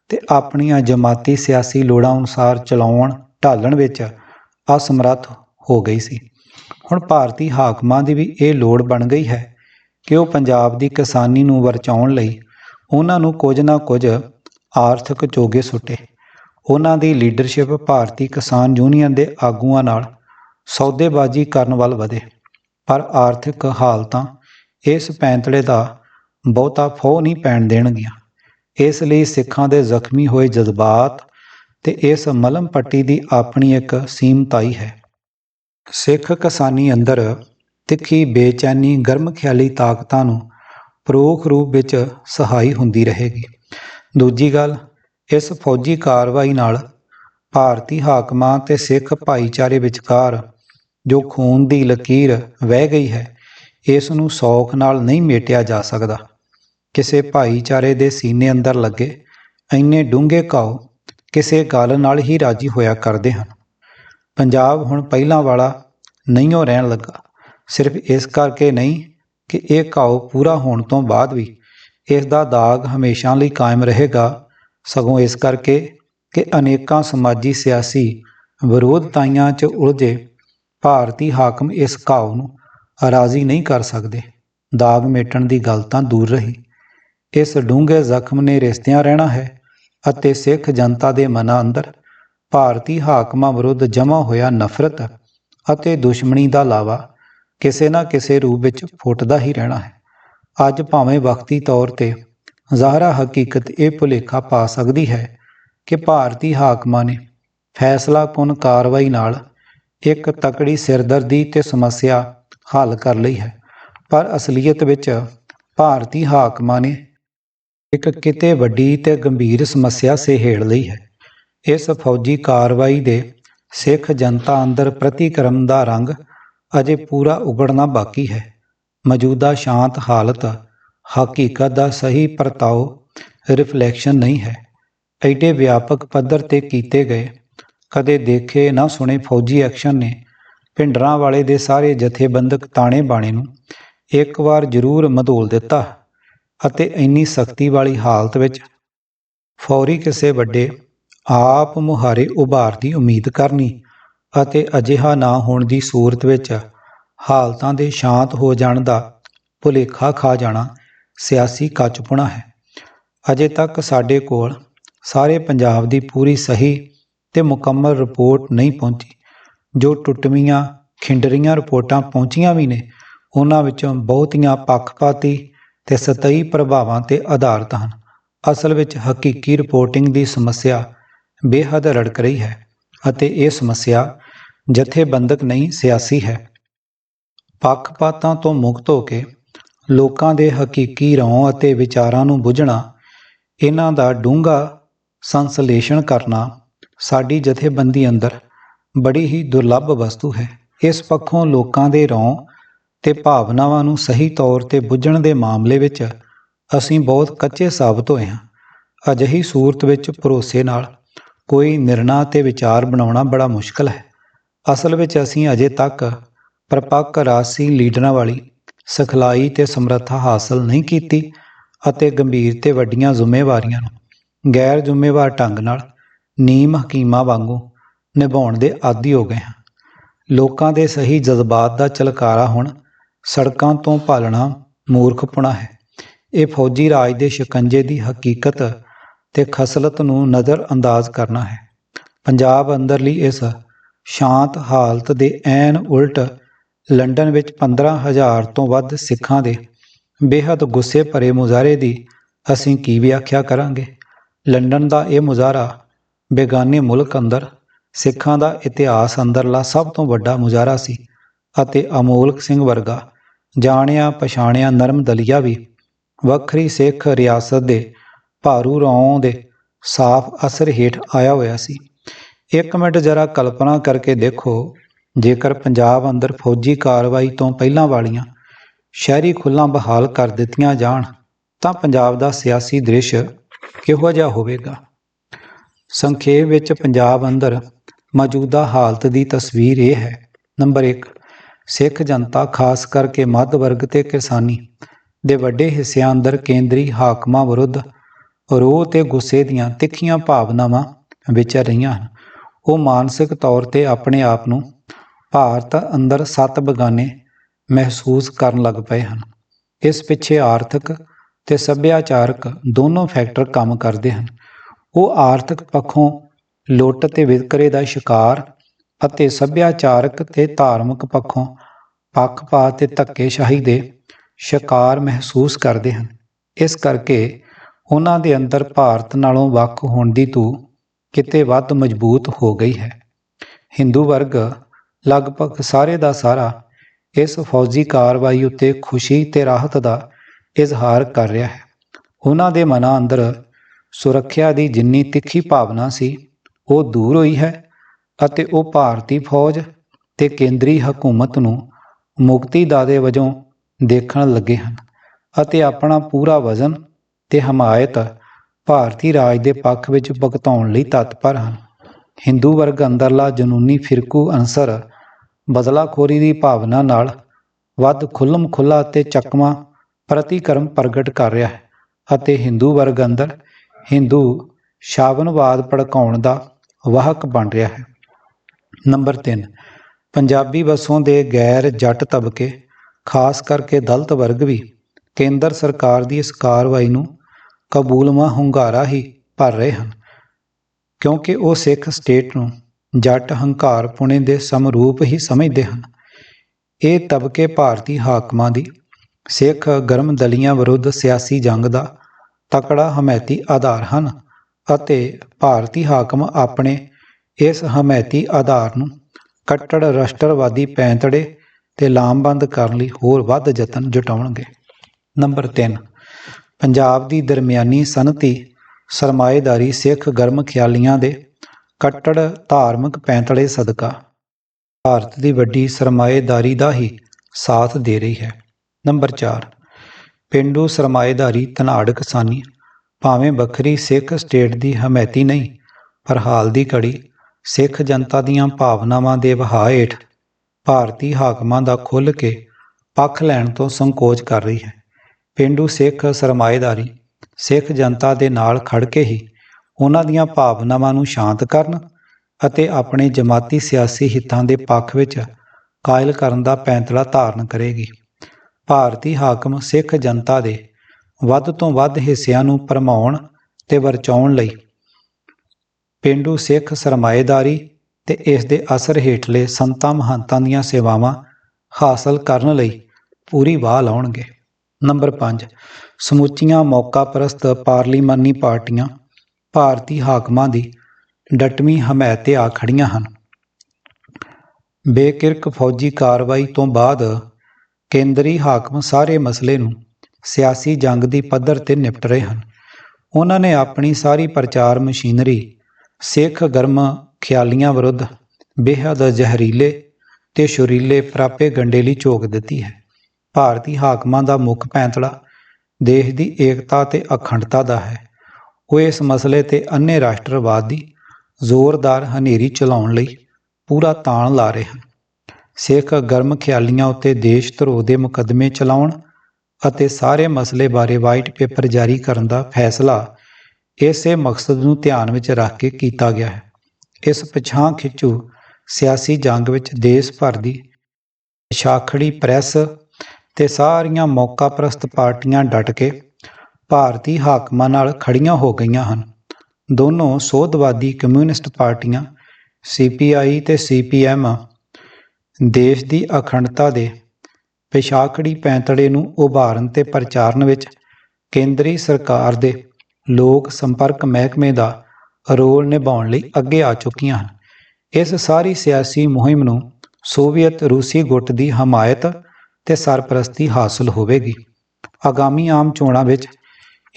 A: ਤੇ ਆਪਣੀਆਂ ਜਮਾਤੀ ਸਿਆਸੀ ਲੋੜਾਂ ਅਨੁਸਾਰ ਚਲਾਉਣ, ਢਾਲਣ ਵਿੱਚ ਅਸਮਰੱਥ ਹੋ ਗਈ ਸੀ। ਹੁਣ ਭਾਰਤੀ ਹਾਕਮਾਂ ਦੀ ਵੀ ਇਹ ਲੋੜ ਬਣ ਗਈ ਹੈ ਕਿ ਉਹ ਪੰਜਾਬ ਦੀ ਕਿਸਾਨੀ ਨੂੰ ਵਰਚਾਉਣ ਲਈ ਉਹਨਾਂ ਨੂੰ ਕੁਝ ਨਾ ਕੁਝ ਆਰਥਿਕ ਚੋਗੇ ਸੁੱਟੇ। ਉਹਨਾਂ ਦੀ ਲੀਡਰਸ਼ਿਪ ਭਾਰਤੀ ਕਿਸਾਨ ਯੂਨੀਅਨ ਦੇ ਆਗੂਆਂ ਨਾਲ ਸੌਦੇਬਾਜ਼ੀ ਕਰਨ ਵੱਲ ਵਧੇ। ਪਰ ਆਰਥਿਕ ਹਾਲਤਾਂ ਇਸ ਪੈਂਤੜੇ ਦਾ ਬਹੁਤਾ ਫੋਹ ਨਹੀਂ ਪੈਣ ਦੇਣਗੀਆਂ। ਇਸ ਲਈ ਸਿੱਖਾਂ ਦੇ ਜ਼ਖਮੀ ਹੋਏ ਜਜ਼ਬਾਤ ਤੇ ਇਸ ਮਲਮ ਪੱਟੀ ਦੀ ਆਪਣੀ ਇੱਕ ਸੀਮਤਾਈ ਹੈ। ਸਿੱਖ ਕਿਸਾਨੀ ਅੰਦਰ ਤਿੱਖੀ ਬੇਚੈਨੀ ਗਰਮ ਖਿਆਲੀ ਤਾਕਤਾਂ ਨੂੰ ਪ੍ਰੋਖ ਰੂਪ ਵਿੱਚ ਸਹਾਈ ਹੁੰਦੀ ਰਹੇਗੀ। ਦੂਜੀ ਗੱਲ, ਇਸ ਫੌਜੀ ਕਾਰਵਾਈ ਨਾਲ ਭਾਰਤੀ ਹਾਕਮਾਂ ਤੇ ਸਿੱਖ ਭਾਈਚਾਰੇ ਵਿਚਕਾਰ ਜੋ ਖੂਨ ਦੀ ਲਕੀਰ ਵਹਿ ਗਈ ਹੈ, ਇਸ ਨੂੰ ਸੌਖ ਨਾਲ ਨਹੀਂ ਮੇਟਿਆ ਜਾ ਸਕਦਾ। ਕਿਸੇ ਭਾਈਚਾਰੇ ਦੇ ਸੀਨੇ ਅੰਦਰ ਲੱਗੇ, ਇੰਨੇ ਡੂੰਘੇ ਘਾਉ ਕਿਸੇ ਗੱਲ ਨਾਲ ਹੀ ਰਾਜੀ ਹੋਇਆ ਕਰਦੇ ਹਨ। ਪੰਜਾਬ ਹੁਣ ਪਹਿਲਾਂ ਵਾਲਾ ਨਹੀਂ ਹੋ ਰਹਿਣ ਲੱਗਾ। ਸਿਰਫ ਇਸ ਕਰਕੇ ਨਹੀਂ ਕਿ ਇਹ ਘਾਉ ਪੂਰਾ ਹੋਣ ਤੋਂ ਬਾਅਦ ਵੀ ਇਸ ਦਾ ਦਾਗ ਹਮੇਸ਼ਾ ਲਈ ਕਾਇਮ ਰਹੇਗਾ। ਸਗੋਂ ਇਸ ਕਰਕੇ ਕਿ ਅਨੇਕਾਂ ਸਮਾਜੀ ਸਿਆਸੀ ਵਿਰੋਧਤਾਈਆਂ 'ਚ ਉਲਝੇ ਭਾਰਤੀ ਹਾਕਮ ਇਸ ਘਾਉ ਨੂੰ ਰਾਜ਼ੀ ਨਹੀਂ ਕਰ ਸਕਦੇ। ਦਾਗ ਮੇਟਣ ਦੀ ਗੱਲ ਤਾਂ ਦੂਰ ਰਹੀ। ਇਸ ਡੂੰਘੇ ਜ਼ਖਮ ਨੇ ਰਿਸ਼ਤਿਆਂ ਰਹਿਣਾ ਹੈ ਅਤੇ ਸਿੱਖ ਜਨਤਾ ਦੇ ਮਨਾਂ ਅੰਦਰ ਭਾਰਤੀ ਹਾਕਮਾਂ ਵਿਰੁੱਧ ਜਮ੍ਹਾਂ ਹੋਇਆ ਨਫ਼ਰਤ ਅਤੇ ਦੁਸ਼ਮਣੀ ਦਾ ਲਾਵਾ ਕਿਸੇ ਨਾ ਕਿਸੇ ਰੂਪ ਵਿੱਚ ਫੁੱਟਦਾ ਹੀ ਰਹਿਣਾ ਹੈ। ਅੱਜ ਭਾਵੇਂ ਵਕਤੀ ਤੌਰ ਤੇ ਜ਼ਾਹਰਾ ਹਕੀਕਤ ਇਹ ਭੁਲੇਖਾ ਪਾ ਸਕਦੀ ਹੈ ਕਿ ਭਾਰਤੀ ਹਾਕਮਾਂ ਨੇ ਫੈਸਲਾਕੁਨ ਕਾਰਵਾਈ ਨਾਲ ਇੱਕ ਤਕੜੀ ਸਿਰਦਰਦੀ ਤੇ ਸਮੱਸਿਆ ਹੱਲ ਕਰ ਲਈ ਹੈ। ਪਰ ਅਸਲੀਅਤ ਵਿੱਚ ਭਾਰਤੀ ਹਾਕਮਾਂ ਨੇ ਇੱਕ ਕਿਤੇ ਵੱਡੀ ਤੇ ਗੰਭੀਰ ਸਮੱਸਿਆ ਸਹਿੜ ਲਈ ਹੈ। ਇਸ ਫੌਜੀ ਕਾਰਵਾਈ ਦੇ ਸਿੱਖ ਜਨਤਾ ਅੰਦਰ ਪ੍ਰਤੀਕਰਮ ਦਾ ਰੰਗ ਅਜੇ ਪੂਰਾ ਉਗੜਨਾ ਬਾਕੀ ਹੈ। ਮੌਜੂਦਾ ਸ਼ਾਂਤ ਹਾਲਤ, ਹਕੀਕਤ ਦਾ ਸਹੀ ਪਰਤਾਓ, ਰਿਫਲੈਕਸ਼ਨ ਨਹੀਂ ਹੈ। ਐਡੇ ਵਿਆਪਕ ਪੱਧਰ ਤੇ ਕੀਤੇ ਗਏ, ਕਦੇ ਦੇਖੇ ਨਾ ਸੁਣੇ ਫੌਜੀ ਐਕਸ਼ਨ ਨੇ। ਭਿੰਡਰਾਂ ਵਾਲੇ ਦੇ ਸਾਰੇ ਜਥੇਬੰਦਕ ਤਾਣੇ ਬਾਣੇ ਨੂੰ ਇੱਕ ਵਾਰ ਜ਼ਰੂਰ ਮਧੋਲ ਦਿੱਤਾ। ਅਤੇ ਇੰਨੀ ਸਖਤੀ ਵਾਲੀ ਹਾਲਤ ਵਿੱਚ ਫੌਰੀ ਕਿਸੇ ਵੱਡੇ ਆਪ ਮੁਹਾਰੇ ਉਭਾਰ ਦੀ ਉਮੀਦ ਕਰਨੀ ਅਤੇ ਅਜਿਹਾ ਨਾ ਹੋਣ ਦੀ ਸੂਰਤ ਵਿੱਚ ਹਾਲਤਾਂ ਦੇ ਸ਼ਾਂਤ ਹੋ ਜਾਣ ਦਾ ਭੁਲੇਖਾ ਖਾ ਜਾਣਾ ਸਿਆਸੀ ਕੱਚਪੁਣਾ ਹੈ। ਅਜੇ ਤੱਕ ਸਾਡੇ ਕੋਲ ਸਾਰੇ ਪੰਜਾਬ ਦੀ ਪੂਰੀ ਸਹੀ ਤੇ ਮੁਕੰਮਲ ਰਿਪੋਰਟ ਨਹੀਂ ਪਹੁੰਚੀ, ਜੋ ਟੁੱਟਵੀਆਂ, ਖਿੰਡਰੀਆਂ ਰਿਪੋਰਟਾਂ ਪਹੁੰਚੀਆਂ ਵੀ ਨੇ, ਉਹਨਾਂ ਵਿੱਚੋਂ ਬਹੁਤੀਆਂ ਪੱਖਪਾਤੀ ਤੇ ਸਤਈ ਪ੍ਰਭਾਵਾਂ ਤੇ ਆਧਾਰਿਤ ਹਨ। ਅਸਲ ਵਿੱਚ ਹਕੀਕੀ ਰਿਪੋਰਟਿੰਗ ਦੀ ਸਮੱਸਿਆ ਬੇਹੱਦ ਰੜਕ ਰਹੀ ਹੈ ਅਤੇ ਇਹ ਸਮੱਸਿਆ ਜਥੇਬੰਦਕ ਨਹੀਂ, ਸਿਆਸੀ ਹੈ। ਪੱਖਪਾਤਾਂ ਤੋਂ ਮੁਕਤ ਹੋ ਕੇ ਲੋਕਾਂ ਦੇ ਹਕੀਕੀ ਰੌਂ ਅਤੇ ਵਿਚਾਰਾਂ ਨੂੰ ਬੁੱਝਣਾ, ਇਹਨਾਂ ਦਾ ਡੂੰਘਾ ਸੰਸਲੇਸ਼ਣ ਕਰਨਾ ਸਾਡੀ ਜਥੇਬੰਦੀ ਅੰਦਰ ਬੜੀ ਹੀ ਦੁਰਲੱਭ ਵਸਤੂ ਹੈ। ਇਸ ਪੱਖੋਂ ਲੋਕਾਂ ਦੇ ਰੌਂ ਤੇ ਭਾਵਨਾਵਾਂ ਨੂੰ ਸਹੀ ਤੌਰ ਤੇ ਬੁੱਝਣ ਦੇ ਮਾਮਲੇ ਵਿੱਚ ਅਸੀਂ ਬਹੁਤ ਕੱਚੇ ਸਾਬਤ ਹੋਏ ਹਾਂ। ਅਜਿਹੀ ਸੂਰਤ ਵਿੱਚ ਭਰੋਸੇ ਨਾਲ ਕੋਈ ਨਿਰਣਾ ਤੇ ਵਿਚਾਰ ਬਣਾਉਣਾ ਬੜਾ ਮੁਸ਼ਕਲ ਹੈ। ਅਸਲ ਵਿੱਚ ਅਸੀਂ ਅਜੇ ਤੱਕ ਪ੍ਰਪੱਕ ਰਾਜਸੀ ਲੀਡਰਾਂ ਵਾਲੀ ਸਿਖਲਾਈ ਤੇ ਸਮਰੱਥਾ ਹਾਸਲ ਨਹੀਂ ਕੀਤੀ ਅਤੇ ਗੰਭੀਰ ਤੇ ਵੱਡੀਆਂ ਜ਼ਿੰਮੇਵਾਰੀਆਂ ਨੂੰ ਗੈਰ ਜ਼ਿੰਮੇਵਾਰ ਢੰਗ ਨਾਲ ਨੀਮ ਹਕੀਮਾਂ ਵਾਂਗੂ ਨਿਭਾਉਣ ਦੇ ਆਦੀ ਹੋ ਗਏ ਹਾਂ। ਲੋਕਾਂ ਦੇ ਸਹੀ ਜਜ਼ਬਾਤ ਦਾ ਚਲਕਾਰਾ ਹੁਣ ਸੜਕਾਂ ਤੋਂ ਭਾਲਣਾ ਮੂਰਖਪਣਾ ਹੈ। ਇਹ ਫੌਜੀ ਰਾਜ ਦੇ ਸ਼ਿਕੰਜੇ ਦੀ ਹਕੀਕਤ ਤੇ ਖਸਲਤ ਨੂੰ ਨਜ਼ਰ ਅੰਦਾਜ਼ ਕਰਨਾ ਹੈ। ਪੰਜਾਬ ਅੰਦਰਲੀ ਇਸ ਸ਼ਾਂਤ ਹਾਲਤ ਦੇ ਐਨ ਉਲਟ ਲੰਡਨ ਵਿੱਚ 15000 ਤੋਂ ਵੱਧ ਸਿੱਖਾਂ ਦੇ ਬੇਹੱਦ ਗੁੱਸੇ ਭਰੇ ਮੁਜ਼ਾਹਰੇ ਦੀ ਅਸੀਂ ਕੀ ਵਿਆਖਿਆ ਕਰਾਂਗੇ? ਲੰਡਨ ਦਾ ਇਹ ਮੁਜ਼ਾਹਰਾ ਬੇਗਾਨੇ ਮੁਲਕ ਅੰਦਰ ਸਿੱਖਾਂ ਦਾ ਇਤਿਹਾਸ ਅੰਦਰਲਾ ਸਭ ਤੋਂ ਵੱਡਾ ਮੁਜ਼ਾਹਰਾ ਸੀ। ਅਤੇ ਅਮੋਲਕ ਸਿੰਘ ਵਰਗਾ, ਜਾਣਿਆ ਪਛਾਣਿਆ ਨਰਮ ਦਲੀਆ ਵੀ, ਵੱਖਰੀ ਸਿੱਖ ਰਿਆਸਤ ਦੇ ਭਾਰੂ ਰੌਂ ਦੇ ਸਾਫ਼ ਅਸਰ ਹੇਠ ਆਇਆ ਹੋਇਆ ਸੀ। ਇੱਕ ਮਿੰਟ ਜਰਾ ਕਲਪਨਾ ਕਰਕੇ ਦੇਖੋ, ਜੇਕਰ ਪੰਜਾਬ ਅੰਦਰ ਫੌਜੀ ਕਾਰਵਾਈ ਤੋਂ ਪਹਿਲਾਂ ਵਾਲੀਆਂ ਸ਼ਹਿਰੀ ਖੁੱਲਾਂ ਬਹਾਲ ਕਰ ਦਿੱਤੀਆਂ ਜਾਣ, ਤਾਂ ਪੰਜਾਬ ਦਾ ਸਿਆਸੀ ਦ੍ਰਿਸ਼ ਕਿਹੋ ਜਿਹਾ ਹੋਵੇਗਾ? ਸੰਖੇਪ ਵਿੱਚ ਪੰਜਾਬ ਅੰਦਰ ਮੌਜੂਦਾ ਹਾਲਤ ਦੀ ਤਸਵੀਰ ਇਹ ਹੈ। ਨੰਬਰ 1 ਸਿੱਖ ਜਨਤਾ ਖਾਸ ਕਰਕੇ ਮੱਧ ਵਰਗ ਤੇ ਕਿਸਾਨੀ ਦੇ ਵੱਡੇ ਹਿੱਸਿਆਂ ਅੰਦਰ ਕੇਂਦਰੀ ਹਾਕਮਾਂ ਵਿਰੁੱਧ ਰੋਹ ਤੇ ਗੁੱਸੇ ਦੀਆਂ ਤਿੱਖੀਆਂ ਭਾਵਨਾਵਾਂ ਵਿਚਰ ਰਹੀਆਂ ਹਨ। ਉਹ ਮਾਨਸਿਕ ਤੌਰ ਤੇ ਆਪਣੇ ਆਪ ਨੂੰ ਭਾਰਤ ਅੰਦਰ ਸੱਤ ਬਗਾਨੇ ਮਹਿਸੂਸ ਕਰਨ ਲੱਗ ਪਏ ਹਨ। ਇਸ ਪਿੱਛੇ ਆਰਥਿਕ ਤੇ ਸੱਭਿਆਚਾਰਕ ਦੋਨੋਂ ਫੈਕਟਰ ਕੰਮ ਕਰਦੇ ਹਨ। ਉਹ ਆਰਥਿਕ ਪੱਖੋਂ ਲੁੱਟ ਤੇ ਵਿਤਕਰੇ ਦਾ ਸ਼ਿਕਾਰ ਅਤੇ ਸੱਭਿਆਚਾਰਕ ਤੇ ਧਾਰਮਿਕ ਪੱਖੋਂ ਪੱਖਪਾਤ ਤੇ ਧੱਕੇਸ਼ਾਹੀ ਦੇ ਸ਼ਿਕਾਰ ਮਹਿਸੂਸ ਕਰਦੇ ਹਨ। ਇਸ ਕਰਕੇ ਉਹਨਾਂ ਦੇ ਅੰਦਰ ਭਾਰਤ ਨਾਲੋਂ ਵੱਖ ਹੋਣ ਦੀ ਤੂ ਕਿਤੇ ਵੱਧ ਮਜ਼ਬੂਤ ਹੋ ਗਈ ਹੈ। ਹਿੰਦੂ ਵਰਗ ਲਗਭਗ ਸਾਰੇ ਦਾ ਸਾਰਾ ਇਸ ਫੌਜੀ ਕਾਰਵਾਈ ਉੱਤੇ ਖੁਸ਼ੀ ਤੇ ਰਾਹਤ ਦਾ ਇਜ਼ਹਾਰ ਕਰ ਰਿਹਾ ਹੈ। ਉਹਨਾਂ ਦੇ ਮਨਾਂ ਅੰਦਰ ਸੁਰੱਖਿਆ ਦੀ ਜਿੰਨੀ ਤਿੱਖੀ ਭਾਵਨਾ ਸੀ, ਉਹ ਦੂਰ ਹੋਈ ਹੈ ਅਤੇ ਉਹ ਭਾਰਤੀ ਫੌਜ ਤੇ ਕੇਂਦਰੀ ਹਕੂਮਤ ਨੂੰ ਮੁਕਤੀ ਦਾਦੇ ਵਜੋਂ ਦੇਖਣ ਲੱਗੇ ਹਨ ਅਤੇ ਆਪਣਾ ਪੂਰਾ ਵਜ਼ਨ ਤੇ ਹਮਾਇਤ ਭਾਰਤੀ ਰਾਜ ਦੇ ਪੱਖ ਵਿੱਚ ਭੁਗਤਾਉਣ ਲਈ ਤਤਪਰ ਹਨ। ਹਿੰਦੂ ਵਰਗ ਅੰਦਰਲਾ ਜਨੂਨੀ ਫਿਰਕੂ ਅਨਸਰ ਬਦਲਾਖੋਰੀ ਦੀ ਭਾਵਨਾ ਨਾਲ ਵੱਧ ਖੁੱਲਮ ਖੁੱਲਾ ਅਤੇ ਚੱਕਵਾਂ ਪ੍ਰਤੀਕਰਮ ਪ੍ਰਗਟ ਕਰ ਰਿਹਾ ਹੈ ਅਤੇ ਹਿੰਦੂ ਵਰਗ ਅੰਦਰ ਹਿੰਦੂ ਸ਼ਾਵਨਵਾਦ ਭੜਕਾਉਣ ਦਾ ਵਾਹਕ ਬਣ ਰਿਹਾ ਹੈ। ਨੰਬਰ 3 ਪੰਜਾਬੀ ਵਸੋਂ ਦੇ ਗੈਰ ਜੱਟ ਤਬਕੇ, ਖਾਸ ਕਰਕੇ ਦਲਤ ਵਰਗ ਵੀ ਕੇਂਦਰ ਸਰਕਾਰ ਦੀ ਇਸ ਕਾਰਵਾਈ ਨੂੰ ਕਬੂਲਵਾ ਹੁੰਗਾਰਾ ਹੀ ਭਰ ਰਹੇ ਹਨ, ਕਿਉਂਕਿ ਉਹ ਸਿੱਖ ਸਟੇਟ ਨੂੰ ਜੱਟ ਹੰਕਾਰ ਪੁਣੇ ਦੇ ਸਮਰੂਪ ਹੀ ਸਮਝਦੇ ਹਨ। ਇਹ ਤਬਕੇ ਭਾਰਤੀ ਹਾਕਮਾਂ ਦੀ ਸਿੱਖ ਗਰਮ ਦਲੀਆਂ ਵਿਰੁੱਧ ਸਿਆਸੀ ਜੰਗ ਦਾ ਤਕੜਾ ਹਮਾਇਤੀ ਆਧਾਰ ਹਨ ਅਤੇ ਭਾਰਤੀ ਹਾਕਮ ਆਪਣੇ ਇਸ ਹਮਾਇਤੀ ਆਧਾਰ ਨੂੰ ਕੱਟੜ ਰਾਸ਼ਟਰਵਾਦੀ ਪੈਂਤੜੇ ਤੇ ਲਾਮਬੰਦ ਕਰਨ ਲਈ ਹੋਰ ਵੱਧ ਯਤਨ ਜੁਟਾਉਣਗੇ। ਨੰਬਰ 3 ਪੰਜਾਬ ਦੀ ਦਰਮਿਆਨੀ ਸਨਅਤੀ ਸਰਮਾਏਦਾਰੀ ਸਿੱਖ ਗਰਮ ਖਿਆਲੀਆਂ ਦੇ ਕੱਟੜ ਧਾਰਮਿਕ ਪੈਂਤੜੇ ਸਦਕਾ। ਭਾਰਤ ਦੀ ਵੱਡੀ ਸਰਮਾਏਦਾਰੀ ਦਾ ਹੀ ਸਾਥ ਦੇ ਰਹੀ ਹੈ। ਨੰਬਰ 4 ਪਿੰਡੂ ਸਰਮਾਏਦਾਰੀ ਧਨਾੜ ਕਿਸਾਨੀ, ਭਾਵੇਂ ਵੱਖਰੀ ਸਿੱਖ ਸਟੇਟ ਦੀ ਹਮਾਇਤੀ ਨਹੀਂ, ਪਰ ਹਾਲ ਦੀ ਘੜੀ ਸਿੱਖ ਜਨਤਾ ਦੀਆਂ ਭਾਵਨਾਵਾਂ ਦੇ ਵਹਾਅ ਹੇਠ ਭਾਰਤੀ ਹਾਕਮਾਂ ਦਾ ਖੁੱਲ੍ਹ ਕੇ ਪੱਖ ਲੈਣ ਤੋਂ ਸੰਕੋਚ ਕਰ ਰਹੀ ਹੈ। ਪੇਂਡੂ ਸਿੱਖ ਸਰਮਾਏਦਾਰੀ, ਸਿੱਖ ਜਨਤਾ ਦੇ ਨਾਲ ਖੜ ਕੇ ਹੀ ਉਹਨਾਂ ਦੀਆਂ ਭਾਵਨਾਵਾਂ ਨੂੰ ਸ਼ਾਂਤ ਕਰਨ ਅਤੇ ਆਪਣੇ ਜਮਾਤੀ ਸਿਆਸੀ ਹਿੱਤਾਂ ਦੇ ਪੱਖ ਵਿੱਚ ਕਾਇਲ ਕਰਨ ਦਾ ਪੈਂਤੜਾ ਧਾਰਨ ਕਰੇਗੀ। ਭਾਰਤੀ ਹਾਕਮ ਸਿੱਖ ਜਨਤਾ ਦੇ ਵੱਧ ਤੋਂ ਵੱਧ ਹਿੱਸਿਆਂ ਨੂੰ ਭਰਮਾਉਣ ਤੇ ਵਰਚਾਉਣ ਲਈ ਪੇਂਡੂ ਸਿੱਖ ਸਰਮਾਏਦਾਰੀ ਤੇ ਇਸ ਦੇ ਅਸਰ ਹੇਠਲੇ ਸੰਤਾਂ ਮਹੰਤਾਂ ਦੀਆਂ ਸੇਵਾਵਾਂ ਹਾਸਲ ਕਰਨ ਲਈ ਪੂਰੀ ਵਾਹ ਲਾਉਣਗੇ। ਨੰਬਰ 5 ਸਮੁੱਚੀਆਂ ਮੌਕਾ ਪ੍ਰਸਤ ਪਾਰਲੀਮਾਨੀ ਪਾਰਟੀਆਂ ਭਾਰਤੀ ਹਾਕਮਾਂ ਦੀ ਡਟਵੀਂ ਹਮਾਇਤ ਤੇ ਆ ਖੜੀਆਂ ਹਨ। ਬੇਕਿਰਕ ਫੌਜੀ ਕਾਰਵਾਈ ਤੋਂ ਬਾਅਦ ਕੇਂਦਰੀ ਹਾਕਮ ਸਾਰੇ ਮਸਲੇ ਨੂੰ ਸਿਆਸੀ ਜੰਗ ਦੀ ਪੱਧਰ ਤੇ ਨਿਪਟ ਰਹੇ ਹਨ। ਉਹਨਾਂ ਨੇ ਆਪਣੀ ਸਾਰੀ ਪ੍ਰਚਾਰ ਮਸ਼ੀਨਰੀ ਸਿੱਖ ਗਰਮ ਖਿਆਲੀਆਂ ਵਿਰੁੱਧ ਬੇਹੱਦ ਜ਼ਹਿਰੀਲੇ ਤੇ ਸ਼ੁਰੀਲੇ ਪ੍ਰਾਪੇ ਗੰਡੇ ਲਈ ਝੋਕ ਦਿੱਤੀ ਹੈ। ਭਾਰਤੀ ਹਾਕਮਾਂ ਦਾ ਮੁੱਖ ਪੈਂਤੜਾ ਦੇਸ਼ ਦੀ ਏਕਤਾ ਤੇ ਅਖੰਡਤਾ ਦਾ ਹੈ। ਉਹ ਇਸ ਮਸਲੇ ਤੇ ਅੰਨੇ ਰਾਸ਼ਟਰਵਾਦ ਦੀ ਜ਼ੋਰਦਾਰ ਹਨੇਰੀ ਚਲਾਉਣ ਲਈ ਪੂਰਾ ਤਾਣ ਲਾ ਰਹੇ ਹਨ। ਸਿੱਖ ਗਰਮ ਖਿਆਲੀਆਂ ਉੱਤੇ ਦੇਸ਼ ਧਰੋਹ ਦੇ ਮੁਕੱਦਮੇ ਚਲਾਉਣ ਅਤੇ ਸਾਰੇ ਮਸਲੇ ਬਾਰੇ ਵਾਈਟ ਪੇਪਰ ਜਾਰੀ ਕਰਨ ਦਾ ਫੈਸਲਾ ਇਸੇ ਮਕਸਦ ਨੂੰ ਧਿਆਨ ਵਿੱਚ ਰੱਖ ਕੇ ਕੀਤਾ ਗਿਆ ਹੈ। ਇਸ ਪਛਾਂ ਖਿੱਚੂ ਸਿਆਸੀ ਜੰਗ ਵਿੱਚ ਦੇਸ਼ ਭਰ ਦੀ ਸ਼ਾਖੜੀ ਪ੍ਰੈਸ ਤੇ ਸਾਰੀਆਂ ਮੌਕਾ ਪ੍ਰਸਤ ਪਾਰਟੀਆਂ ਡਟ ਕੇ ਭਾਰਤੀ ਹਾਕਮਾਂ ਨਾਲ ਖੜੀਆਂ ਹੋ ਗਈਆਂ ਹਨ। ਦੋਨੋਂ ਸੋਧਵਾਦੀ ਕਮਿਊਨਿਸਟ ਪਾਰਟੀਆਂ ਸੀਪੀਆਈ ਤੇ ਸੀਪੀਐਮ ਦੇਸ਼ ਦੀ ਅਖੰਡਤਾ ਦੇ ਪਿਛਾਖੜੀ ਪੈਂਤੜੇ ਨੂੰ ਉਭਾਰਨ ਤੇ ਪ੍ਰਚਾਰਨ ਵਿੱਚ ਕੇਂਦਰੀ ਸਰਕਾਰ ਦੇ ਲੋਕ ਸੰਪਰਕ ਮਹਿਕਮੇ ਦਾ ਰੋਲ ਨਿਭਾਉਣ ਲਈ ਅੱਗੇ ਆ ਚੁੱਕੀਆਂ ਹਨ। ਇਸ ਸਾਰੀ ਸਿਆਸੀ ਮੁਹਿੰਮ ਨੂੰ ਸੋਵੀਅਤ ਰੂਸੀ ਗੁੱਟ ਦੀ ਹਮਾਇਤ ਤੇ ਸਰਪ੍ਰਸਤੀ ਹਾਸਲ ਹੋਵੇਗੀ। ਆਗਾਮੀ ਆਮ ਚੋਣਾਂ ਵਿੱਚ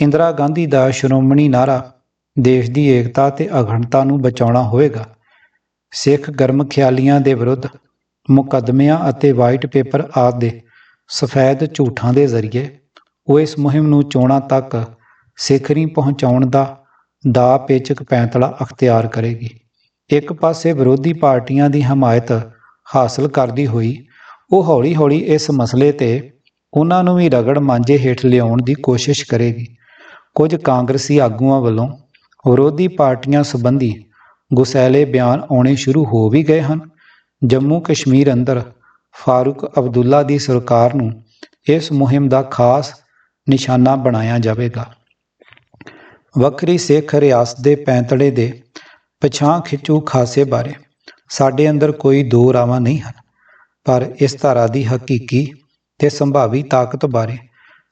A: ਇੰਦਰਾ ਗਾਂਧੀ ਦਾ ਸ਼੍ਰੋਮਣੀ ਨਾਰਾ ਦੇਸ਼ ਦੀ ਏਕਤਾ ਤੇ ਅਖੰਡਤਾ ਨੂੰ ਬਚਾਉਣਾ ਹੋਵੇਗਾ। ਸਿੱਖ ਗਰਮ ਖਿਆਲੀਆਂ ਦੇ ਵਿਰੁੱਧ ਮੁਕੱਦਮਿਆਂ ਅਤੇ ਵਾਈਟ ਪੇਪਰ ਆਦਿ ਦੇ ਸਫੈਦ ਝੂਠਾਂ ਦੇ ਜ਼ਰੀਏ ਉਹ ਇਸ ਮੁਹਿੰਮ ਨੂੰ ਚੋਣਾਂ ਤੱਕ ਸਿਖਰੀ ਪਹੁੰਚਾਉਣ ਦਾ ਦਾ ਪੇਚਕ ਪੈਂਤਲਾ ਅਖਤਿਆਰ ਕਰੇਗੀ। ਇੱਕ ਪਾਸੇ ਵਿਰੋਧੀ ਪਾਰਟੀਆਂ ਦੀ ਹਮਾਇਤ ਹਾਸਲ ਕਰਦੀ ਹੋਈ, ਉਹ ਹੌਲੀ-ਹੌਲੀ ਇਸ ਮਸਲੇ ਤੇ ਉਹਨਾਂ ਨੂੰ ਵੀ ਰਗੜ ਮਾਂਜੇ ਹੇਠ ਲਿਆਉਣ ਦੀ ਕੋਸ਼ਿਸ਼ ਕਰੇਗੀ। ਕੁਝ ਕਾਂਗਰਸੀ ਆਗੂਆਂ ਵੱਲੋਂ ਵਿਰੋਧੀ ਪਾਰਟੀਆਂ ਸੰਬੰਧੀ ਗੁਸੈਲੇ ਬਿਆਨ ਆਉਣੇ ਸ਼ੁਰੂ ਹੋ ਵੀ ਗਏ ਹਨ। ਜੰਮੂ ਕਸ਼ਮੀਰ ਅੰਦਰ ਫਾਰੂਕ ਅਬਦੁੱਲਾ ਦੀ ਸਰਕਾਰ ਨੂੰ ਇਸ ਮੁਹਿੰਮ ਦਾ ਖਾਸ ਨਿਸ਼ਾਨਾ ਬਣਾਇਆ ਜਾਵੇਗਾ। ਵੱਖਰੀ ਸਿੱਖ ਰਿਆਸਤ ਦੇ ਪੈਂਤੜੇ ਦੇ ਪਛਾਂ ਖਿੱਚੂ ਖਾਸੇ ਬਾਰੇ। ਸਾਡੇ ਅੰਦਰ ਕੋਈ ਦੋ ਰਾਵਾਂ ਨਹੀਂ ਹਨ, ਪਰ ਇਸ ਧਾਰਾ ਦੀ ਹਕੀਕੀ ਤੇ ਸੰਭਾਵੀ ਤਾਕਤ ਬਾਰੇ,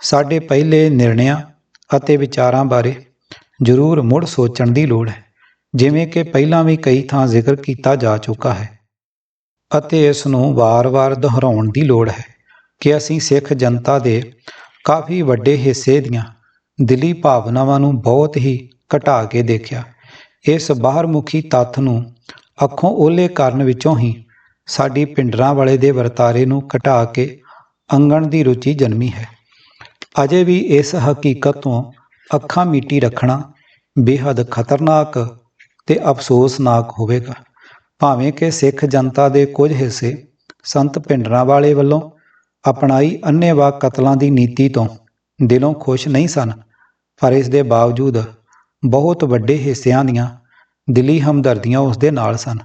A: ਸਾਡੇ ਪਹਿਲੇ ਨਿਰਣਿਆਂ ਅਤੇ ਵਿਚਾਰਾਂ ਬਾਰੇ ਜ਼ਰੂਰ ਮੁੜ ਸੋਚਣ ਦੀ ਲੋੜ ਹੈ, ਜਿਵੇਂ ਕਿ ਪਹਿਲਾਂ ਵੀ ਕਈ ਥਾਂ ਜ਼ਿਕਰ ਕੀਤਾ ਜਾ ਚੁੱਕਾ ਹੈ ਅਤੇ ਇਸ ਨੂੰ ਵਾਰ-ਵਾਰ ਦੁਹਰਾਉਣ ਦੀ ਲੋੜ ਹੈ ਕਿ ਅਸੀਂ ਸਿੱਖ ਜਨਤਾ ਦੇ ਕਾਫੀ ਵੱਡੇ ਹਿੱਸੇ ਦੀਆਂ ਦਿਲੀ ਭਾਵਨਾਵਾਂ ਨੂੰ ਬਹੁਤ ਹੀ ਘਟਾ ਕੇ ਦੇਖਿਆ। ਇਸ ਬਾਹਰਮੁਖੀ ਤੱਥ ਨੂੰ ਅੱਖੋਂ ਓਲੇ ਕਰਨ ਵਿੱਚੋਂ ਹੀ ਸਾਡੀ ਪਿੰਡਰਾਂ ਵਾਲੇ ਦੇ ਵਰਤਾਰੇ ਨੂੰ ਘਟਾ ਕੇ ਅੰਗਣ ਦੀ ਰੁਚੀ ਜਨਮੀ ਹੈ। ਅਜੇ ਵੀ ਇਸ ਹਕੀਕਤ ਤੋਂ ਅੱਖਾਂ ਮੀਟੀ ਰੱਖਣਾ ਬੇਹੱਦ ਖਤਰਨਾਕ ਤੇ ਅਫਸੋਸਨਾਕ ਹੋਵੇਗਾ। ਭਾਵੇਂ ਕਿ ਸਿੱਖ ਜਨਤਾ ਦੇ ਕੁਝ ਹਿੱਸੇ ਸੰਤ ਪਿੰਡਰਾਂ ਵਾਲੇ ਵੱਲੋਂ ਅਪਣਾਈ ਅੰਨੇਵਾਹ ਕਤਲਾਂ ਦੀ ਨੀਤੀ ਤੋਂ ਦਿਲੋਂ ਖੁਸ਼ ਨਹੀਂ ਸਨ, ਪਰ ਇਸ ਦੇ ਬਾਵਜੂਦ ਬਹੁਤ ਵੱਡੇ ਹਿੱਸਿਆਂ ਦੀਆਂ ਦਿਲੀ ਹਮਦਰਦੀਆਂ ਉਸ ਦੇ ਨਾਲ ਸਨ।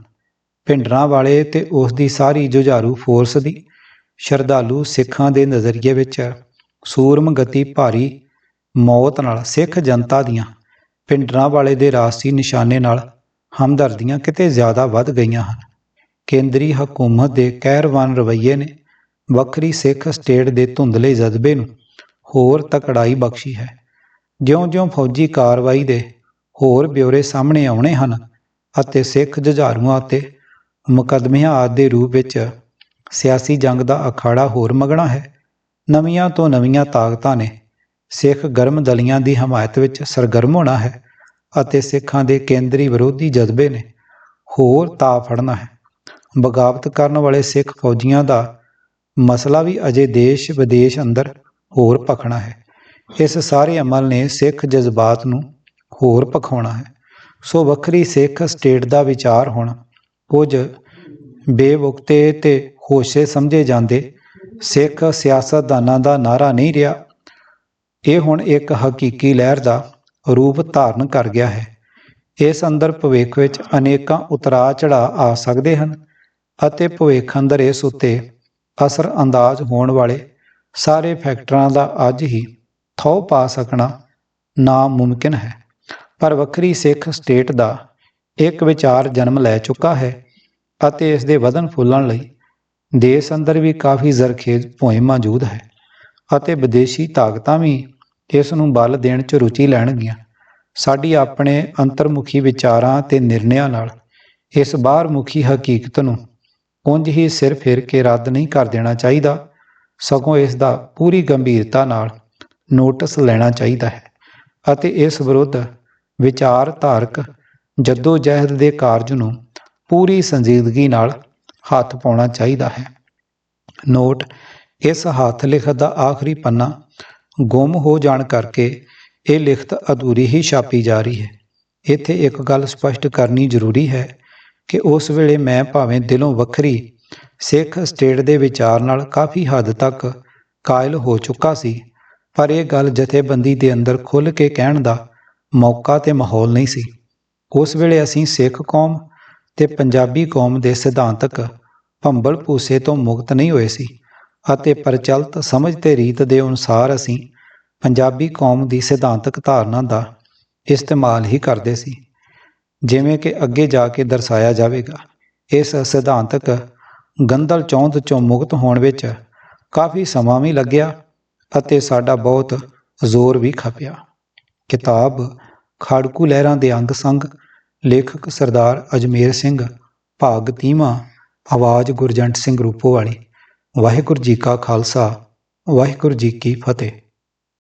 A: ਪਿੰਡਰਾਂ ਵਾਲੇ ਤੇ ਉਸ ਦੀ ਸਾਰੀ ਜੁਝਾਰੂ ਫੋਰਸ ਦੀ ਸ਼ਰਧਾਲੂ ਸਿੱਖਾਂ ਦੇ ਨਜ਼ਰੀਏ ਵਿੱਚ ਸੂਰਮ ਗਤੀ ਭਾਰੀ ਮੌਤ ਨਾਲ ਸਿੱਖ ਜਨਤਾ ਦੀਆਂ ਪਿੰਡਰਾਂ ਵਾਲੇ ਦੇ ਰਾਸੀ ਨਿਸ਼ਾਨੇ ਨਾਲ ਹਮਦਰਦੀਆਂ ਕਿਤੇ ਜ਼ਿਆਦਾ ਵੱਧ ਗਈਆਂ ਹਨ। ਕੇਂਦਰੀ ਹਕੂਮਤ ਦੇ ਕਹਿਰਵਾਨ ਰਵੱਈਏ ਨੇ ਵੱਖਰੀ ਸਿੱਖ ਸਟੇਟ ਦੇ ਧੁੰਦਲੇ ਜਜ਼ਬੇ ਨੂੰ ਹੋਰ ਤਕੜਾਈ ਬਖਸ਼ੀ ਹੈ। ਜਿਉਂ-ਜਿਉਂ ਫੌਜੀ ਕਾਰਵਾਈ ਦੇ ਹੋਰ ਬਿਉਰੇ ਸਾਹਮਣੇ ਆਉਣੇ ਹਨ ਅਤੇ ਸਿੱਖ ਜੁਝਾਰੂਆਂ ਅਤੇ ਮੁਕੱਦਮਿਆਂ ਆਦਿ ਦੇ ਰੂਪ ਵਿੱਚ ਸਿਆਸੀ ਜੰਗ ਦਾ ਅਖਾੜਾ ਹੋਰ ਮਗਣਾ ਹੈ, ਨਵੀਆਂ ਤੋਂ ਨਵੀਆਂ ਤਾਕਤਾਂ ਨੇ ਸਿੱਖ ਗਰਮ ਦਲੀਆਂ ਦੀ ਹਮਾਇਤ ਵਿੱਚ ਸਰਗਰਮ ਹੋਣਾ ਹੈ ਅਤੇ ਸਿੱਖਾਂ ਦੇ ਕੇਂਦਰੀ ਵਿਰੋਧੀ ਜਜ਼ਬੇ ਨੇ ਹੋਰ ਤਾ ਫੜਨਾ ਹੈ। ਬਗਾਵਤ ਕਰਨ ਵਾਲੇ ਸਿੱਖ ਫੌਜੀਆਂ ਦਾ ਮਸਲਾ ਵੀ ਅਜੇ ਦੇਸ਼ ਵਿਦੇਸ਼ ਅੰਦਰ ਹੋਰ ਭਖਣਾ ਹੈ। ਇਸ ਸਾਰੇ ਅਮਲ ਨੇ ਸਿੱਖ ਜਜ਼ਬਾਤ ਨੂੰ ਹੋਰ ਪਖਾਉਣਾ ਹੈ। ਸੋ ਵੱਖਰੀ ਸਿੱਖ ਸਟੇਟ ਦਾ ਵਿਚਾਰ ਹੁਣ ਕੁਝ ਬੇਵਕਤੇ ਤੇ ਹੋਸ਼ੇ ਸਮਝੇ ਜਾਂਦੇ, ਸਿੱਖ ਸਿਆਸਤਦਾਨਾਂ ਦਾ ਨਾਰਾ ਨਹੀਂ ਰਿਹਾ। ਇਹ ਹੁਣ ਇੱਕ ਹਕੀਕੀ ਲਹਿਰ ਦਾ ਰੂਪ ਧਾਰਨ ਕਰ ਗਿਆ ਹੈ। ਇਸ ਅੰਦਰ ਭਵਿੱਖ ਵਿੱਚ ਅਨੇਕਾਂ ਉਤਰਾਅ ਚੜਾਅ ਆ ਸਕਦੇ ਹਨ ਅਤੇ ਭਵਿੱਖ ਅੰਦਰ ਇਸ ਉੱਤੇ ਅਸਰ ਅੰਦਾਜ਼ ਹੋਣ ਵਾਲੇ ਸਾਰੇ ਫੈਕਟਰਾਂ ਦਾ ਅੱਜ ਹੀ ਥੋ ਪਾ ਸਕਣਾ ਨਾਮੁਮਕਿਨ ਹੈ। ਪਰ ਵੱਖਰੀ ਸਿੱਖ ਸਟੇਟ ਦਾ ਇੱਕ ਵਿਚਾਰ ਜਨਮ ਲੈ ਚੁੱਕਾ ਹੈ ਅਤੇ ਇਸ ਦੇ ਵਧਨ ਫੁੱਲਣ ਲਈ ਦੇਸ਼ ਅੰਦਰ ਵੀ ਕਾਫੀ ਜ਼ਰਖੇਜ਼ ਭੋਏ ਮੌਜੂਦ ਹੈ ਅਤੇ ਵਿਦੇਸ਼ੀ ਤਾਕਤਾਂ ਵੀ ਇਸ ਨੂੰ ਬਲ ਦੇਣ 'ਚ ਰੁਚੀ ਲੈਣਗੀਆਂ। ਸਾਡੀ ਆਪਣੇ ਅੰਤਰਮੁਖੀ ਵਿਚਾਰਾਂ ਤੇ ਨਿਰਣਿਆਂ ਨਾਲ ਇਸ ਬਾਹਰਮੁਖੀ ਹਕੀਕਤ ਨੂੰ ਉਂਝ ਹੀ ਸਿਰ ਫੇਰ ਕੇ ਰੱਦ ਨਹੀਂ ਕਰ ਦੇਣਾ ਚਾਹੀਦਾ। ਸਗੋਂ ਇਸ ਦਾ ਪੂਰੀ ਗੰਭੀਰਤਾ ਨਾਲ ਨੋਟਿਸ ਲੈਣਾ ਚਾਹੀਦਾ ਹੈ ਅਤੇ ਇਸ ਵਿਰੁੱਧ ਵਿਚਾਰਧਾਰਕ ਜੱਦੋ ਜਹਿਦ ਦੇ ਕਾਰਜ ਨੂੰ ਪੂਰੀ ਸੰਜੀਦਗੀ ਨਾਲ ਹੱਥ ਪਾਉਣਾ ਚਾਹੀਦਾ ਹੈ। ਨੋਟ, ਇਸ ਹੱਥ ਲਿਖਤ ਦਾ ਆਖਰੀ ਪੰਨਾ ਗੁੰਮ ਹੋ ਜਾਣ ਕਰਕੇ ਇਹ ਲਿਖਤ ਅਧੂਰੀ ਹੀ ਛਾਪੀ ਜਾ ਰਹੀ ਹੈ। ਇੱਥੇ ਇੱਕ ਗੱਲ ਸਪਸ਼ਟ ਕਰਨੀ ਜ਼ਰੂਰੀ ਹੈ ਕਿ ਉਸ ਵੇਲੇ ਮੈਂ ਭਾਵੇਂ ਦਿਲੋਂ ਵੱਖਰੀ ਸਿੱਖ ਸਟੇਟ ਦੇ ਵਿਚਾਰ ਨਾਲ ਕਾਫੀ ਹੱਦ ਤੱਕ ਕਾਇਲ ਹੋ ਚੁੱਕਾ ਸੀ, ਪਰ ਇਹ ਗੱਲ ਜਥੇਬੰਦੀ ਦੇ ਅੰਦਰ ਖੁੱਲ੍ਹ ਕੇ ਕਹਿਣ ਦਾ ਮੌਕਾ ਤੇ ਮਾਹੌਲ ਨਹੀਂ ਸੀ। ਉਸ ਵੇਲੇ ਅਸੀਂ ਸਿੱਖ ਕੌਮ ਤੇ ਪੰਜਾਬੀ ਕੌਮ ਦੇ ਸਿਧਾਂਤਕ ਭੰਬਲ ਭੂਸੇ ਤੋਂ ਮੁਕਤ ਨਹੀਂ ਹੋਏ ਸੀ ਅਤੇ ਪ੍ਰਚਲਿਤ ਸਮਝ ਤੇ ਰੀਤ ਦੇ ਅਨੁਸਾਰ ਅਸੀਂ ਪੰਜਾਬੀ ਕੌਮ ਦੀ ਸਿਧਾਂਤਕ ਧਾਰਨਾ ਦਾ ਇਸਤੇਮਾਲ ਹੀ ਕਰਦੇ ਸੀ, ਜਿਵੇਂ ਕਿ ਅੱਗੇ ਜਾ ਕੇ ਦਰਸਾਇਆ ਜਾਵੇਗਾ। ਇਸ ਸਿਧਾਂਤਕ ਗੰਦਲ ਚੌਂਦ ਚੋਂ ਮੁਕਤ ਹੋਣ ਵਿੱਚ ਕਾਫੀ ਸਮਾਂ ਵੀ ਲੱਗਿਆ ਅਤੇ ਸਾਡਾ ਬਹੁਤ ਜ਼ੋਰ ਵੀ ਖਪਿਆ। ਕਿਤਾਬ ਖਾੜਕੂ ਲਹਿਰਾਂ ਦੇ ਅੰਗ ਸੰਗ, ਲੇਖਕ ਸਰਦਾਰ ਅਜਮੇਰ ਸਿੰਘ, ਭਾਗ ਤੀਵਾਂ, ਆਵਾਜ਼ ਗੁਰਜੰਟ ਸਿੰਘ ਰੂਪੋਵਾਲੀ ਵਾਹਿਗੁਰੂ ਜੀ ਕਾ ਖਾਲਸਾ, ਵਾਹਿਗੁਰੂ ਜੀ ਕੀ ਫਤਿਹ।